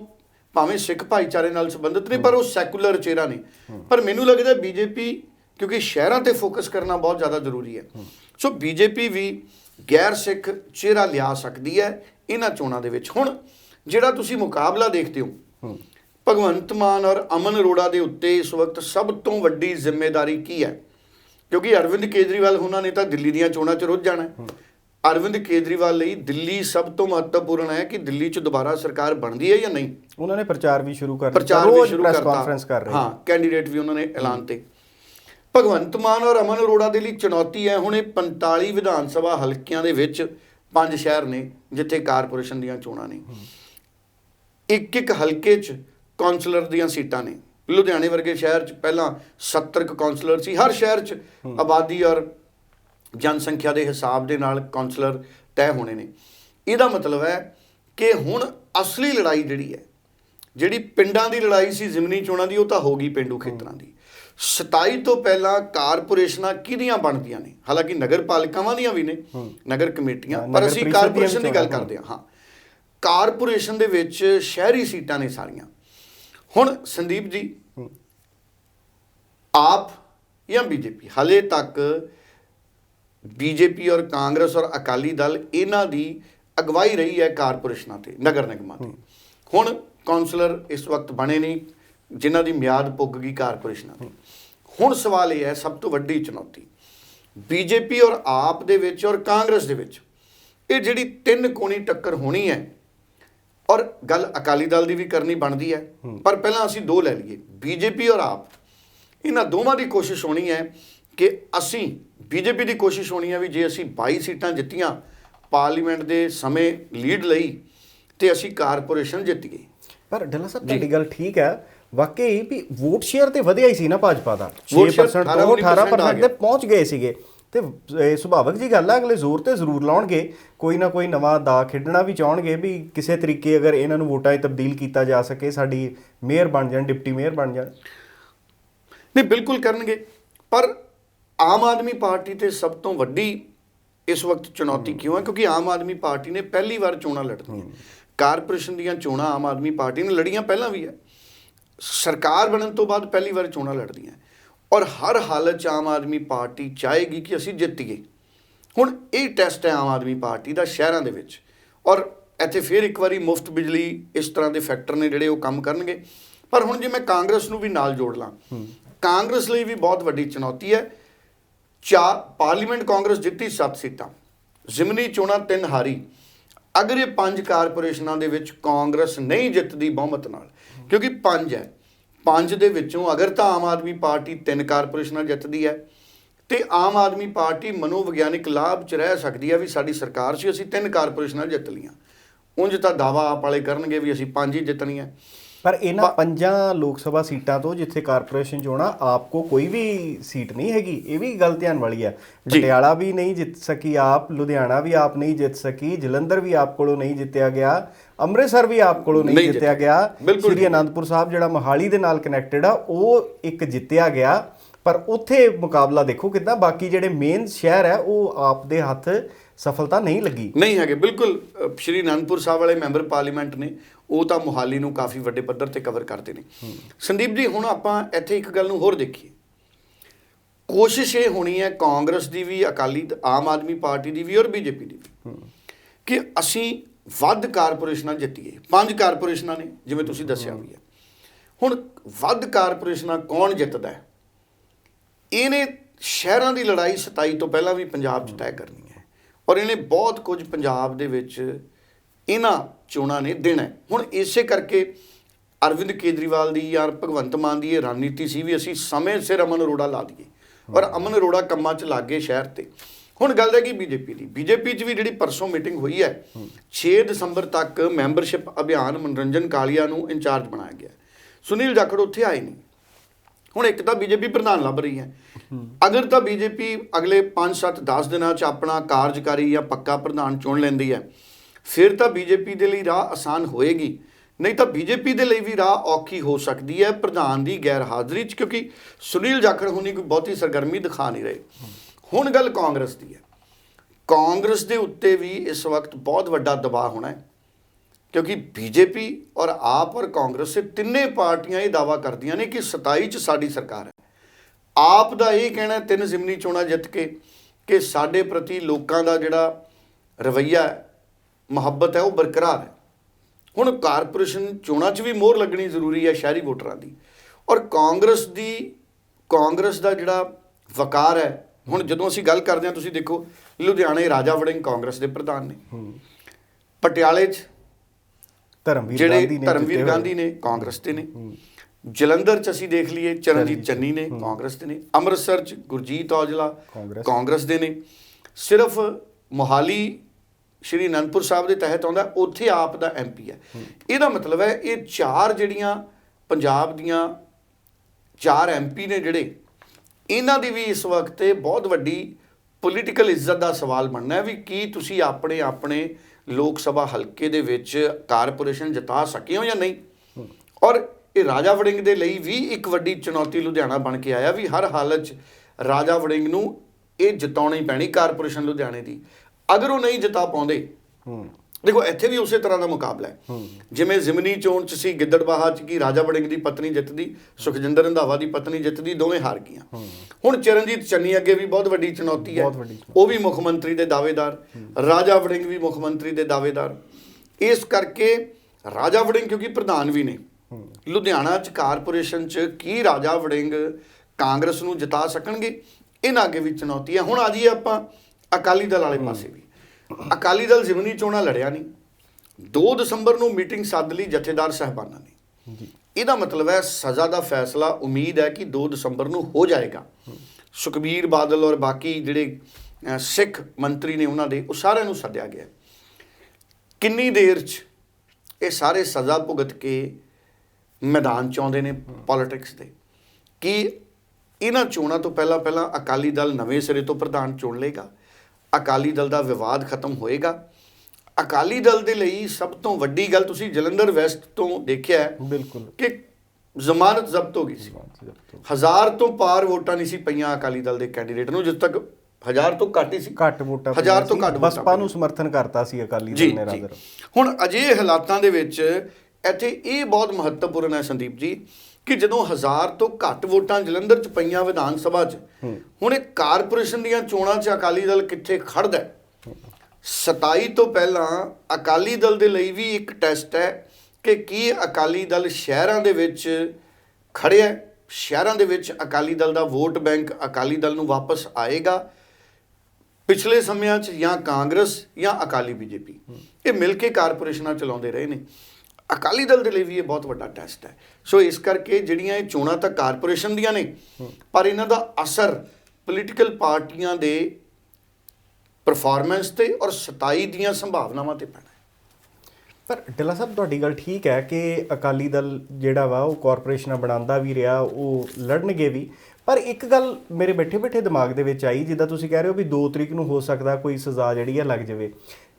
ਭਾਵੇਂ ਸਿੱਖ ਭਾਈਚਾਰੇ ਨਾਲ ਸੰਬੰਧਿਤ ਨੇ ਪਰ ਉਹ ਸੈਕੂਲਰ ਚਿਹਰਾ ਨੇ। ਪਰ ਮੈਨੂੰ ਲੱਗਦਾ ਬੀਜੇਪੀ ਕਿਉਂਕਿ ਸ਼ਹਿਰਾਂ ਤੇ ਫੋਕਸ ਕਰਨਾ ਬਹੁਤ ਜ਼ਿਆਦਾ ਜ਼ਰੂਰੀ ਹੈ। ਸੋ ਬੀਜੇਪੀ ਵੀ ਗੈਰ ਸਿੱਖ ਚਿਹਰਾ ਲਿਆ ਸਕਦੀ ਹੈ ਇਹਨਾਂ ਚੋਣਾਂ ਦੇ ਵਿੱਚ। ਹੁਣ ਜਿਹੜਾ ਤੁਸੀਂ ਮੁਕਾਬਲਾ ਦੇਖਦੇ ਹੋ ਭਗਵੰਤ ਮਾਨ ਔਰ ਅਮਨ ਅਰੋੜਾ ਦੇ ਉੱਤੇ ਇਸ ਵਕਤ ਸਭ ਤੋਂ ਵੱਡੀ ਜ਼ਿੰਮੇਵਾਰੀ ਕੀ ਹੈ? ਕਿਉਂਕਿ ਅਰਵਿੰਦ ਕੇਜਰੀਵਾਲ ਉਹਨਾਂ ਨੇ ਤਾਂ ਦਿੱਲੀ ਦੀਆਂ ਚੋਣਾਂ 'ਚ ਰੁੱਝ ਜਾਣਾ ਹੈ। ਅਰਵਿੰਦ ਕੇਜਰੀਵਾਲ ਲਈ ਦਿੱਲੀ ਸਭ ਤੋਂ ਮਹੱਤਵਪੂਰਨ ਹੈ ਕਿ ਦਿੱਲੀ 'ਚ ਦੁਬਾਰਾ ਸਰਕਾਰ ਬਣਦੀ ਹੈ ਜਾਂ ਨਹੀਂ? ਉਹਨਾਂ ਨੇ ਪ੍ਰਚਾਰ ਵੀ ਸ਼ੁਰੂ ਕਰ ਦਿੱਤਾ ਪ੍ਰਚਾਰ ਵੀ ਸ਼ੁਰੂ ਕਰਤਾ। ਹਾਂ ਕੈਂਡੀਡੇਟ ਵੀ ਉਹਨਾਂ ਨੇ ਐਲਾਨ ਤੇ। ਭਗਵੰਤ ਮਾਨ ਔਰ ਅਮਨ ਅਰੋੜਾ ਦੇ ਲਈ ਚੁਣੌਤੀ ਹੈ। ਹੁਣ ਇਹ 45 ਵਿਧਾਨ ਸਭਾ ਹਲਕਿਆਂ ਦੇ ਵਿੱਚ ਪੰਜ ਸ਼ਹਿਰ ਨੇ ਜਿੱਥੇ ਕਾਰਪੋਰੇਸ਼ਨ ਦੀਆਂ ਚੋਣਾਂ ਨੇ। ਇੱਕ ਇੱਕ ਹਲਕੇ 'ਚ ਕਾਉਂਸਲਰ ਦੀਆਂ ਸੀਟਾਂ ਨੇ। ਲੁਧਿਆਣੇ ਵਰਗੇ ਸ਼ਹਿਰ 'ਚ ਪਹਿਲਾਂ 70 ਕੁ ਕਾਉਂਸਲਰ ਸੀ। ਹਰ ਸ਼ਹਿਰ 'ਚ ਆਬਾਦੀ ਔਰ ਜਨਸੰਖਿਆ ਦੇ ਹਿਸਾਬ ਦੇ ਨਾਲ ਕਾਉਂਸਲਰ ਤੈਅ ਹੋਣੇ ਨੇ। ਇਹਦਾ ਮਤਲਬ ਹੈ ਕਿ ਹੁਣ ਅਸਲੀ ਲੜਾਈ ਜਿਹੜੀ ਹੈ ਜਿਹੜੀ ਪਿੰਡਾਂ ਦੀ ਲੜਾਈ ਸੀ ਜ਼ਿਮਨੀ ਚੋਣਾਂ ਦੀ ਉਹ ਤਾਂ ਹੋ ਗਈ ਪਿੰਡੂ ਖੇਤਰਾਂ ਦੀ। 27 ਤੋਂ ਪਹਿਲਾਂ ਕਾਰਪੋਰੇਸ਼ਨਾਂ ਕਿਹਦੀਆਂ ਬਣਦੀਆਂ ਨੇ? ਹਾਲਾਂਕਿ ਨਗਰ ਪਾਲਿਕਾਵਾਂ ਦੀਆਂ ਵੀ ਨੇ ਨਗਰ ਕਮੇਟੀਆਂ ਪਰ ਅਸੀਂ ਕਾਰਪੋਰੇਸ਼ਨ ਦੀ ਗੱਲ ਕਰਦੇ ਹਾਂ ਹਾਂ। ਕਾਰਪੋਰੇਸ਼ਨ ਦੇ ਵਿੱਚ ਸ਼ਹਿਰੀ ਸੀਟਾਂ ਨੇ ਸਾਰੀਆਂ। ਹੁਣ ਸੰਦੀਪ ਜੀ ਆਪ ਜਾਂ ਬੀਜੇਪੀ? ਹਲੇ ਤੱਕ ਬੀਜੇਪੀ ਔਰ ਕਾਂਗਰਸ ਔਰ ਅਕਾਲੀ ਦਲ ਇਹਨਾਂ ਦੀ ਅਗਵਾਈ ਰਹੀ ਹੈ ਕਾਰਪੋਰੇਸ਼ਨਾਂ ਤੇ ਨਗਰ ਨਿਗਮਾਂ ਤੇ। ਹੁਣ ਕਾਉਂਸਲਰ ਇਸ ਵਕਤ ਬਣੇ ਨਹੀਂ। ਜਿਨ੍ਹਾਂ ਦੀ ਮਿਆਦ ਪੁੱਗ ਗਈ ਕਾਰਪੋਰੇਸ਼ਨਾਂ ਦੀ ਹੁਣ ਸਵਾਲ ਇਹ ਹੈ ਸਭ ਤੋਂ ਵੱਡੀ ਚੁਣੌਤੀ ਬੀਜੇਪੀ ਔਰ ਆਪ ਦੇ ਵਿੱਚ ਔਰ ਕਾਂਗਰਸ ਦੇ ਵਿੱਚ ਇਹ ਜਿਹੜੀ ਤਿੰਨ ਕੋਣੀ ਟੱਕਰ ਹੋਣੀ ਹੈ ਔਰ ਗੱਲ ਅਕਾਲੀ ਦਲ ਦੀ ਵੀ ਕਰਨੀ ਬਣਦੀ ਹੈ ਪਰ ਪਹਿਲਾਂ ਅਸੀਂ ਦੋ ਲੈ ਲਈਏ ਬੀਜੇਪੀ ਔਰ ਆਪ। ਇਹਨਾਂ ਦੋਵਾਂ ਦੀ ਕੋਸ਼ਿਸ਼ ਹੋਣੀ ਹੈ ਕਿ ਅਸੀਂ ਬੀਜੇਪੀ ਦੀ ਕੋਸ਼ਿਸ਼ ਹੋਣੀ ਹੈ ਵੀ ਜੇ ਅਸੀਂ 22 ਸੀਟਾਂ ਜਿੱਤੀਆਂ ਪਾਰਲੀਮੈਂਟ ਦੇ ਸਮੇਂ ਲੀਡ ਲਈ ਤੇ ਅਸੀਂ ਕਾਰਪੋਰੇਸ਼ਨ ਜਿੱਤ ਗਏ। ਪਰ ਡੱਲਾ ਸਾਹਿਬ। ਤੁਹਾਡੀ ਗੱਲ ਠੀਕ ਹੈ ਵਾਕਈ ਵੀ ਵੋਟ ਸ਼ੇਅਰ ਤੇ ਵਧਿਆ ਹੀ ਸੀ ਨਾ ਭਾਜਪਾ ਦਾ। ਵੋਟ share 6% ਤੋਂ 18% 18% ਆ ਤੇ। ਪਹੁੰਚ ਗਏ ਸੀਗੇ। ਤੇ ਇਹ ਸੁਭਾਵਕ ਜੀ ਗੱਲ ਹੈ ਅਗਲੇ ਜ਼ੋਰ ਤੇ ਜ਼ਰੂਰ ਲਾਉਣਗੇ। ਕੋਈ ਨਾ ਕੋਈ ਨਵਾਂ ਦਾ ਖੇਡਣਾ ਵੀ ਚਾਹਣਗੇ ਵੀ ਕਿਸੇ ਤਰੀਕੇ ਅਗਰ ਇਹਨਾਂ ਨੂੰ ਵੋਟਾਂ 'ਚ ਤਬਦੀਲ ਕੀਤਾ ਜਾ ਸਕੇ ਸਾਡੀ ਮੇਅਰ ਬਣ ਜਾਣ ਡਿਪਟੀ ਮੇਅਰ ਬਣ ਜਾਣ। ਨਹੀਂ ਬਿਲਕੁਲ ਕਰਨਗੇ। ਪਰ ਆਮ ਆਦਮੀ ਪਾਰਟੀ ਤੇ ਸਭ ਤੋਂ ਵੱਡੀ ਇਸ ਵਕਤ ਚੁਣੌਤੀ ਕਿਉਂ ਹੈ? ਕਿਉਂਕਿ ਆਮ ਆਦਮੀ ਪਾਰਟੀ ਨੇ ਪਹਿਲੀ ਵਾਰ ਚੋਣਾਂ ਲੜਨੀਆਂ ਕਾਰਪੋਰੇਸ਼ਨ ਦੀਆਂ ਚੋਣਾਂ ਆਮ ਆਦਮੀ ਪਾਰਟੀ ਨੇ ਲੜੀਆਂ ਪਹਿਲਾਂ ਵੀ ਹੈ। ਸਰਕਾਰ ਬਣਨ ਤੋਂ ਬਾਅਦ ਪਹਿਲੀ ਵਾਰ ਚੋਣਾਂ ਲੜਦੀਆਂ ਔਰ ਹਰ ਹਾਲਤ 'ਚ ਆਮ ਆਦਮੀ ਪਾਰਟੀ ਚਾਹੇਗੀ ਕਿ ਅਸੀਂ ਜਿੱਤੀਏ। ਹੁਣ ਇਹ ਟੈਸਟ ਹੈ ਆਮ ਆਦਮੀ ਪਾਰਟੀ ਦਾ ਸ਼ਹਿਰਾਂ ਦੇ ਵਿੱਚ। ਔਰ ਇੱਥੇ ਫਿਰ ਇੱਕ ਵਾਰੀ ਮੁਫਤ ਬਿਜਲੀ ਇਸ ਤਰ੍ਹਾਂ ਦੇ ਫੈਕਟਰ ਨੇ ਜਿਹੜੇ ਉਹ ਕੰਮ ਕਰਨਗੇ। ਪਰ ਹੁਣ ਜੇ ਮੈਂ ਕਾਂਗਰਸ ਨੂੰ ਵੀ ਨਾਲ ਜੋੜ ਲਾਂ ਕਾਂਗਰਸ ਲਈ ਵੀ ਬਹੁਤ ਵੱਡੀ ਚੁਣੌਤੀ ਹੈ। ਚਾ ਪਾਰਲੀਮੈਂਟ ਕਾਂਗਰਸ ਜਿੱਤੀ 7 ਸੀਟਾਂ। ਜ਼ਿਮਨੀ ਚੋਣਾਂ ਤਿੰਨ ਹਾਰੀ। ਅਗਰ ਇਹ ਪੰਜ ਕਾਰਪੋਰੇਸ਼ਨਾਂ ਦੇ ਵਿੱਚ ਕਾਂਗਰਸ ਨਹੀਂ ਜਿੱਤਦੀ ਬਹੁਮਤ ਨਾਲ, ਕਿਉਂਕਿ ਪੰਜ ਹੈ। ਪੰਜ ਦੇ ਵਿੱਚੋਂ ਅਗਰ ਤਾਂ ਆਮ ਆਦਮੀ ਪਾਰਟੀ ਤਿੰਨ ਕਾਰਪੋਰੇਸ਼ਨਾਂ ਜਿੱਤਦੀ ਹੈ, ਤੇ ਆਮ ਆਦਮੀ ਪਾਰਟੀ ਮਨੋਵਿਗਿਆਨਿਕ ਲਾਭ ਚ ਰਹਿ ਸਕਦੀ ਹੈ ਵੀ ਸਾਡੀ ਸਰਕਾਰ ਸੀ, ਅਸੀਂ ਤਿੰਨ ਕਾਰਪੋਰੇਸ਼ਨਾਂ ਜਿੱਤ ਲੀਆਂ ਉਂਝ ਤਾਂ ਦਾਵਾ ਆਪ ਵਾਲੇ ਕਰਨਗੇ ਵੀ ਅਸੀਂ ਪੰਜ ਹੀ ਜਿੱਤਣੀਆਂ। ਪਰ ਇਹਨਾਂ ਪੰਜਾਂ ਲੋਕ ਸਭਾ ਸੀਟਾਂ ਤੋਂ ਜਿੱਥੇ ਕਾਰਪੋਰੇਸ਼ਨ ਚੋਣਾਂ ਆਪ ਕੋ ਕੋਈ ਵੀ ਸੀਟ ਨਹੀਂ ਹੈਗੀ ਇਹ ਵੀ ਗੱਲ ਧਿਆਨ ਵਾਲੀ ਹੈ। ਪਟਿਆਲਾ ਵੀ ਨਹੀਂ ਜਿੱਤ ਸਕੀ ਆਪ ਲੁਧਿਆਣਾ ਵੀ ਆਪ ਨਹੀਂ ਜਿੱਤ ਸਕੀ ਜਲੰਧਰ ਵੀ ਆਪ ਕੋਲੋਂ ਨਹੀਂ ਜਿੱਤਿਆ ਗਿਆ ਅੰਮ੍ਰਿਤਸਰ ਵੀ ਆਪ ਕੋਲੋਂ ਨਹੀਂ ਜਿੱਤਿਆ ਗਿਆ। ਸ੍ਰੀ ਅਨੰਦਪੁਰ ਸਾਹਿਬ ਜਿਹੜਾ ਮੋਹਾਲੀ ਦੇ ਨਾਲ ਕਨੈਕਟਡ ਆ ਉਹ ਇੱਕ ਜਿੱਤਿਆ ਗਿਆ ਪਰ ਉੱਥੇ ਮੁਕਾਬਲਾ ਦੇਖੋ ਕਿਦਾਂ ਬਾਕੀ ਜਿਹੜੇ ਮੇਨ ਸ਼ਹਿਰ ਹੈ ਉਹ ਆਪ ਦੇ ਹੱਥ ਸਫਲਤਾ ਨਹੀਂ ਲੱਗੀ। ਨਹੀਂ ਹੈਗੇ ਬਿਲਕੁਲ ਸ਼੍ਰੀ ਅਨੰਦਪੁਰ ਸਾਹਿਬ ਵਾਲੇ ਮੈਂਬਰ ਪਾਰਲੀਮੈਂਟ ਨੇ ਉਹ ਤਾਂ ਮੁਹਾਲੀ ਨੂੰ ਕਾਫੀ ਵੱਡੇ ਪੱਧਰ ਤੇ ਕਵਰ ਕਰਦੇ ਨੇ। ਸੰਦੀਪ ਜੀ ਹੁਣ ਆਪਾਂ ਇੱਥੇ ਇੱਕ ਗੱਲ ਨੂੰ ਹੋਰ ਦੇਖੀਏ। ਕੋਸ਼ਿਸ਼ ਇਹ ਹੋਣੀ ਹੈ ਕਾਂਗਰਸ ਦੀ ਵੀ ਅਕਾਲੀ ਆਮ ਆਦਮੀ ਪਾਰਟੀ ਦੀ ਵੀ ਔਰ ਬੀਜੇਪੀ ਦੀ ਵੀ ਕਿ ਅਸੀਂ ਵੱਧ ਕਾਰਪੋਰੇਸ਼ਨਾਂ ਜਿੱਤੀਏ। ਪੰਜ ਕਾਰਪੋਰੇਸ਼ਨਾਂ ਨੇ ਜਿਵੇਂ ਤੁਸੀਂ ਦੱਸਿਆ ਵੀ ਹੈ। ਹੁਣ ਵੱਧ ਕਾਰਪੋਰੇਸ਼ਨਾਂ ਕੌਣ ਜਿੱਤਦਾ ਹੈ? ਇਹਨੇ ਸ਼ਹਿਰਾਂ ਦੀ ਲੜਾਈ 27 ਤੋਂ ਪਹਿਲਾਂ ਵੀ ਪੰਜਾਬ 'ਚ ਤੈਅ ਕਰਨੀ। ਔਰ ਇਹਨੇ ਬਹੁਤ ਕੁਝ ਪੰਜਾਬ ਦੇ ਵਿੱਚ ਇਹਨਾਂ ਚੋਣਾਂ ਨੇ ਦੇਣਾ। ਹੁਣ ਇਸੇ ਕਰਕੇ ਅਰਵਿੰਦ ਕੇਜਰੀਵਾਲ ਦੀ ਜਾਂ ਭਗਵੰਤ ਮਾਨ ਦੀ ਇਹ ਰਣਨੀਤੀ ਸੀ ਵੀ ਅਸੀਂ ਸਮੇਂ ਸਿਰ ਅਮਨ ਅਰੋੜਾ ਲਾ ਦਈਏ ਔਰ ਅਮਨ ਅਰੋੜਾ ਕੰਮਾਂ 'ਚ ਲੱਗੇ ਸ਼ਹਿਰ ਤੇ। ਹੁਣ ਗੱਲ ਹੈ ਕਿ ਬੀਜੇਪੀ ਦੀ। ਬੀਜੇਪੀ 'ਚ ਵੀ ਜਿਹੜੀ ਪਰਸੋਂ ਮੀਟਿੰਗ ਹੋਈ ਹੈ 6 ਦਸੰਬਰ ਤੱਕ ਮੈਂਬਰਸ਼ਿਪ ਅਭਿਆਨ ਮਨੋਰੰਜਨ ਕਾਲੀਆ ਨੂੰ ਇੰਚਾਰਜ ਬਣਾਇਆ ਗਿਆ। ਸੁਨੀਲ ਜਾਖੜ ਉੱਥੇ ਆਏ ਨਹੀਂ। ਹੁਣ ਇੱਕ ਤਾਂ ਬੀਜੇਪੀ ਪ੍ਰਧਾਨ ਲੱਭ ਰਹੀ ਹੈ। ਅਗਰ ਤਾਂ ਬੀਜੇਪੀ ਅਗਲੇ 5 7 10 ਦਿਨਾਂ 'ਚ ਆਪਣਾ ਕਾਰਜਕਾਰੀ ਜਾਂ ਪੱਕਾ ਪ੍ਰਧਾਨ ਚੁਣ ਲੈਂਦੀ ਹੈ, ਫਿਰ ਤਾਂ ਬੀਜੇਪੀ ਦੇ ਲਈ ਰਾਹ ਆਸਾਨ ਹੋਏਗੀ। ਨਹੀਂ ਤਾਂ ਬੀਜੇਪੀ ਦੇ ਲਈ ਵੀ ਰਾਹ ਔਖੀ ਹੋ ਸਕਦੀ ਹੈ ਪ੍ਰਧਾਨ ਦੀ ਗੈਰ ਹਾਜ਼ਰੀ 'ਚ, ਕਿਉਂਕਿ ਸੁਨੀਲ ਜਾਖੜ ਹੁਣੀ ਕੋਈ ਬਹੁਤੀ ਸਰਗਰਮੀ ਦਿਖਾ ਨਹੀਂ ਰਹੇ। ਹੁਣ ਗੱਲ ਕਾਂਗਰਸ ਦੀ ਹੈ। ਕਾਂਗਰਸ ਦੇ ਉੱਤੇ ਵੀ ਇਸ ਵਕਤ ਬਹੁਤ ਵੱਡਾ ਦਬਾਅ ਹੋਣਾ ਹੈ, ਕਿਉਂਕਿ ਬੀਜੇਪੀ ਔਰ ਆਪ ਔਰ ਕਾਂਗਰਸ ਇਹ ਤਿੰਨੇ ਪਾਰਟੀਆਂ ਇਹ ਦਾਵਾ ਕਰਦੀਆਂ ਨੇ ਕਿ 27 ਚ ਸਾਡੀ ਸਰਕਾਰ ਹੈ। ਆਪ ਦਾ ਇਹ ਕਹਿਣਾ ਤਿੰਨ ਜ਼ਿਮਨੀ ਚੋਣਾਂ ਜਿੱਤ ਕੇ ਕਿ ਸਾਡੇ ਪ੍ਰਤੀ ਲੋਕਾਂ ਦਾ ਜਿਹੜਾ ਰਵੱਈਆ ਹੈ ਮੁਹੱਬਤ ਹੈ ਉਹ ਬਰਕਰਾਰ ਹੈ। ਹੁਣ ਕਾਰਪੋਰੇਸ਼ਨ ਚੋਣਾਂ 'ਚ ਵੀ ਮੋਹਰ ਲੱਗਣੀ ਜ਼ਰੂਰੀ ਹੈ ਸ਼ਹਿਰੀ ਵੋਟਰਾਂ ਦੀ। ਔਰ ਕਾਂਗਰਸ ਦੀ ਕਾਂਗਰਸ ਦਾ ਜਿਹੜਾ ਵਕਾਰ ਹੈ ਹੁਣ ਜਦੋਂ ਅਸੀਂ ਗੱਲ ਕਰਦੇ ਹਾਂ ਤੁਸੀਂ ਦੇਖੋ ਲੁਧਿਆਣੇ ਰਾਜਾ ਵੜਿੰਗ ਕਾਂਗਰਸ ਦੇ ਪ੍ਰਧਾਨ ਨੇ। ਪਟਿਆਲੇ 'ਚ ਧਰਮਵੀਰ ਗਾਂਧੀ ਨੇ ਧਰਮਵੀਰ। ਗਾਂਧੀ ਨੇ ਕਾਂਗਰਸ ਦੇ ਨੇ। ਜਲੰਧਰ ਚ ਅਸੀਂ ਦੇਖ ਲਈਏ ਚਰਨਜੀਤ ਚੰਨੀ ਨੇ ਕਾਂਗਰਸ ਦੇ ਨੇ ਅੰਮ੍ਰਿਤਸਰ ਚ ਗੁਰਜੀਤ ਔਜਲਾ ਕਾਂਗਰਸ। ਦੇ ਨੇ। ਸਿਰਫ ਮੋਹਾਲੀ ਸ਼੍ਰੀ ਅਨੰਦਪੁਰ ਸਾਹਿਬ ਦੇ ਤਹਿਤ ਆਉਂਦਾ ਉੱਥੇ ਆਪ ਦਾ ਐਮਪੀ ਹੈ। ਇਹਦਾ ਮਤਲਬ ਹੈ ਇਹ ਚਾਰ ਜਿਹੜੀਆਂ ਪੰਜਾਬ ਦੀਆਂ ਚਾਰ ਐਮਪੀ ਨੇ ਜਿਹੜੇ ਇਹਨਾਂ ਦੀ ਵੀ ਇਸ ਵਕਤ ਤੇ ਬਹੁਤ ਵੱਡੀ ਪੋਲੀਟੀਕਲ ਇੱਜ਼ਤ ਦਾ ਸਵਾਲ ਬਣਨਾ ਹੈ ਵੀ ਕੀ ਤੁਸੀਂ ਆਪਣੇ ਆਪਣੇ ਲੋਕ ਸਭਾ ਹਲਕੇ ਦੇ ਵਿੱਚ ਕਾਰਪੋਰੇਸ਼ਨ ਜਿਤਾ ਸਕੇ ਹੋ ਜਾਂ ਨਹੀਂ? ਔਰ ਇਹ ਰਾਜਾ ਵੜਿੰਗ ਦੇ ਲਈ ਵੀ ਇੱਕ ਵੱਡੀ ਚੁਣੌਤੀ ਲੁਧਿਆਣਾ ਬਣ ਕੇ ਆਇਆ ਵੀ ਹਰ ਹਾਲਤ 'ਚ ਰਾਜਾ ਵੜਿੰਗ ਨੂੰ ਇਹ ਜਿਤਾਉਣੀ ਪੈਣੀ ਕਾਰਪੋਰੇਸ਼ਨ ਲੁਧਿਆਣੇ ਦੀ। ਅਗਰ ਉਹ ਨਹੀਂ ਜਿਤਾ ਪਾਉਂਦੇ ਹੂੰ। ਦੇਖੋ ਇੱਥੇ ਵੀ ਉਸੇ ਤਰ੍ਹਾਂ ਦਾ ਮੁਕਾਬਲਾ ਹੈ। ਜਿਵੇਂ ਜ਼ਿਮਨੀ ਚੋਣ ਚ ਸੀ ਗਿੱਦੜਬਾਹਾ ਚ ਕੀ ਰਾਜਾ ਵੜਿੰਗ ਦੀ ਪਤਨੀ ਜਿੱਤਦੀ ਸੁਖਜਿੰਦਰ ਰੰਧਾਵਾ ਦੀ ਪਤਨੀ ਜਿੱਤਦੀ ਦੋਵੇਂ ਹਾਰ ਗਈਆਂ। ਹੁਣ ਚਰਨਜੀਤ ਚੰਨੀ ਅੱਗੇ ਵੀ ਬਹੁਤ ਵੱਡੀ ਚੁਣੌਤੀ ਹੈ। ਉਹ ਵੀ ਮੁੱਖ ਮੰਤਰੀ ਦੇ ਦਾਅਵੇਦਾਰ। ਰਾਜਾ ਵੜਿੰਗ ਵੀ ਮੁੱਖ ਮੰਤਰੀ ਦੇ ਦਾਅਵੇਦਾਰ। ਇਸ ਕਰਕੇ ਰਾਜਾ ਵੜਿੰਗ ਕਿਉਂਕਿ ਪ੍ਰਧਾਨ ਵੀ ਨੇ ਲੁਧਿਆਣਾ ਚ ਕਾਰਪੋਰੇਸ਼ਨ ਚ ਕੀ ਰਾਜਾ ਵੜਿੰਗ ਕਾਂਗਰਸ ਨੂੰ ਜਿਤਾ ਸਕਣਗੇ? ਇਹਨਾਂ ਅੱਗੇ ਵੀ ਚੁਣੌਤੀ ਹੈ ਹੁਣ ਆ ਜਾਈਏ ਆਪਾਂ ਅਕਾਲੀ ਦਲ ਵਾਲੇ ਪਾਸੇ ਵੀ। ਅਕਾਲੀ ਦਲ ਜ਼ਿਮਨੀ ਚੋਣਾਂ ਲੜਿਆ ਨਹੀਂ। 2 ਦਸੰਬਰ ਨੂੰ ਮੀਟਿੰਗ ਸੱਦ ਲਈ ਜਥੇਦਾਰ ਸਹਿਬਾਨਾਂ ਨੇ। ਜੀ। ਇਹਦਾ ਮਤਲਬ ਹੈ ਸਜ਼ਾ ਦਾ ਫੈਸਲਾ ਉਮੀਦ ਹੈ ਕਿ 2 ਦਸੰਬਰ ਨੂੰ ਹੋ ਜਾਏਗਾ। ਸੁਖਬੀਰ ਬਾਦਲ ਔਰ ਬਾਕੀ ਜਿਹੜੇ ਸਿੱਖ ਮੰਤਰੀ ਨੇ ਉਹਨਾਂ ਦੇ ਉਹ ਸਾਰਿਆਂ ਨੂੰ ਸੱਦਿਆ ਗਿਆ। ਕਿੰਨੀ ਦੇਰ 'ਚ ਇਹ ਸਾਰੇ ਸਜ਼ਾ ਭੁਗਤ ਕੇ ਮੈਦਾਨ 'ਚ ਆਉਂਦੇ ਨੇ ਪੋਲਿਟਿਕਸ ਦੇ। ਕਿ ਇਹਨਾਂ ਚੋਣਾਂ ਤੋਂ ਪਹਿਲਾਂ ਪਹਿਲਾਂ ਅਕਾਲੀ ਦਲ ਨਵੇਂ ਸਿਰੇ ਤੋਂ ਪ੍ਰਧਾਨ ਚੁਣ ਲੇਗਾ ਅਕਾਲੀ ਦਲ ਦਾ ਵਿਵਾਦ ਖਤਮ ਹੋਏਗਾ? ਅਕਾਲੀ ਦਲ ਦੇ ਲਈ ਸਭ ਤੋਂ ਵੱਡੀ ਗੱਲ ਤੁਸੀਂ ਜਲੰਧਰ ਵੈਸਟ ਤੋਂ ਦੇਖਿਆ ਹੈ ਬਿਲਕੁਲ। ਕਿ ਜ਼ਮਾਨਤ ਜ਼ਬਤ ਹੋ ਗਈ ਸੀ। ਹਜ਼ਾਰ ਤੋਂ ਪਾਰ ਵੋਟਾਂ ਨਹੀਂ ਸੀ ਪਈਆਂ ਅਕਾਲੀ ਦਲ ਦੇ ਕੈਂਡੀਡੇਟ ਨੂੰ ਜਿੱਦ ਤੱਕ ਹਜ਼ਾਰ ਤੋਂ ਘੱਟ ਹੀ ਸੀ। ਘੱਟ ਵੋਟਾਂ ਹਜ਼ਾਰ ਤੋਂ। ਘੱਟ ਬਸਪਾ ਨੂੰ। ਸਮਰਥਨ ਕਰਤਾ ਸੀ ਅਕਾਲੀ ਦਲ ਨੇ ਰਾਦਰ ਹੁਣ ਅਜਿਹੇ ਹਾਲਾਤਾਂ ਦੇ ਵਿੱਚ ਇੱਥੇ ਇਹ ਬਹੁਤ ਮਹੱਤਵਪੂਰਨ ਹੈ ਸੰਦੀਪ ਜੀ ਕਿ ਜਦੋਂ ਹਜ਼ਾਰ ਤੋਂ ਘੱਟ ਵੋਟਾਂ ਜਲੰਧਰ ਚ ਪਈਆਂ ਵਿਧਾਨ ਸਭਾ ਚ ਹੁਣ ਇਹ ਕਾਰਪੋਰੇਸ਼ਨ ਦੀਆਂ ਚੋਣਾਂ ਚ ਅਕਾਲੀ ਦਲ ਕਿੱਥੇ ਖੜਦਾ ਹੈ? 27 ਤੋਂ ਪਹਿਲਾਂ ਅਕਾਲੀ ਦਲ ਦੇ ਲਈ ਵੀ ਇੱਕ ਟੈਸਟ ਹੈ ਕਿ ਕੀ ਅਕਾਲੀ ਦਲ ਸ਼ਹਿਰਾਂ ਦੇ ਵਿੱਚ ਖੜਿਆ? ਸ਼ਹਿਰਾਂ ਦੇ ਵਿੱਚ ਅਕਾਲੀ ਦਲ ਦਾ ਵੋਟ ਬੈਂਕ ਅਕਾਲੀ ਦਲ ਨੂੰ ਵਾਪਸ ਆਏਗਾ ਪਿਛਲੇ ਸਮਿਆਂ 'ਚ ਜਾਂ ਕਾਂਗਰਸ ਜਾਂ ਅਕਾਲੀ ਬੀਜੇਪੀ। ਇਹ ਮਿਲ ਕੇ ਕਾਰਪੋਰੇਸ਼ਨਾਂ ਚਲਾਉਂਦੇ ਰਹੇ ਨੇ। ਅਕਾਲੀ ਦਲ ਦੇ ਲਈ ਵੀ ਇਹ ਬਹੁਤ ਵੱਡਾ ਟੈਸਟ ਹੈ। ਸੋ ਇਸ ਕਰਕੇ ਜਿਹੜੀਆਂ ਇਹ ਚੋਣਾਂ ਤਾਂ ਕਾਰਪੋਰੇਸ਼ਨ ਦੀਆਂ ਨੇ ਪਰ ਇਹਨਾਂ ਦਾ ਅਸਰ ਪੋਲੀਟੀਕਲ ਪਾਰਟੀਆਂ ਦੇ ਪਰਫਾਰਮੈਂਸ ਤੇ ਔਰ 27 ਦੀਆਂ ਸੰਭਾਵਨਾਵਾਂ ਤੇ ਪੈਣਾ ਪਰ ਢਿੱਲਾ ਸਾਹਿਬ ਤੁਹਾਡੀ ਗੱਲ ਠੀਕ ਹੈ ਕਿ ਅਕਾਲੀ ਦਲ ਜਿਹੜਾ ਵਾ ਉਹ ਕਾਰਪੋਰੇਸ਼ਨਾਂ ਬਣਾਉਂਦਾ ਵੀ ਰਿਹਾ ਉਹ ਲੜਨਗੇ ਵੀ। ਪਰ ਇੱਕ ਗੱਲ ਮੇਰੇ ਬੈਠੇ ਬੈਠੇ ਦਿਮਾਗ ਦੇ ਵਿੱਚ ਆਈ ਜਿੱਦਾਂ ਤੁਸੀਂ ਕਹਿ ਰਹੇ ਹੋ ਵੀ 2 ਤਰੀਕ ਨੂੰ ਹੋ ਸਕਦਾ ਕੋਈ ਸਜ਼ਾ ਜਿਹੜੀ ਹੈ ਲੱਗ ਜਾਵੇ।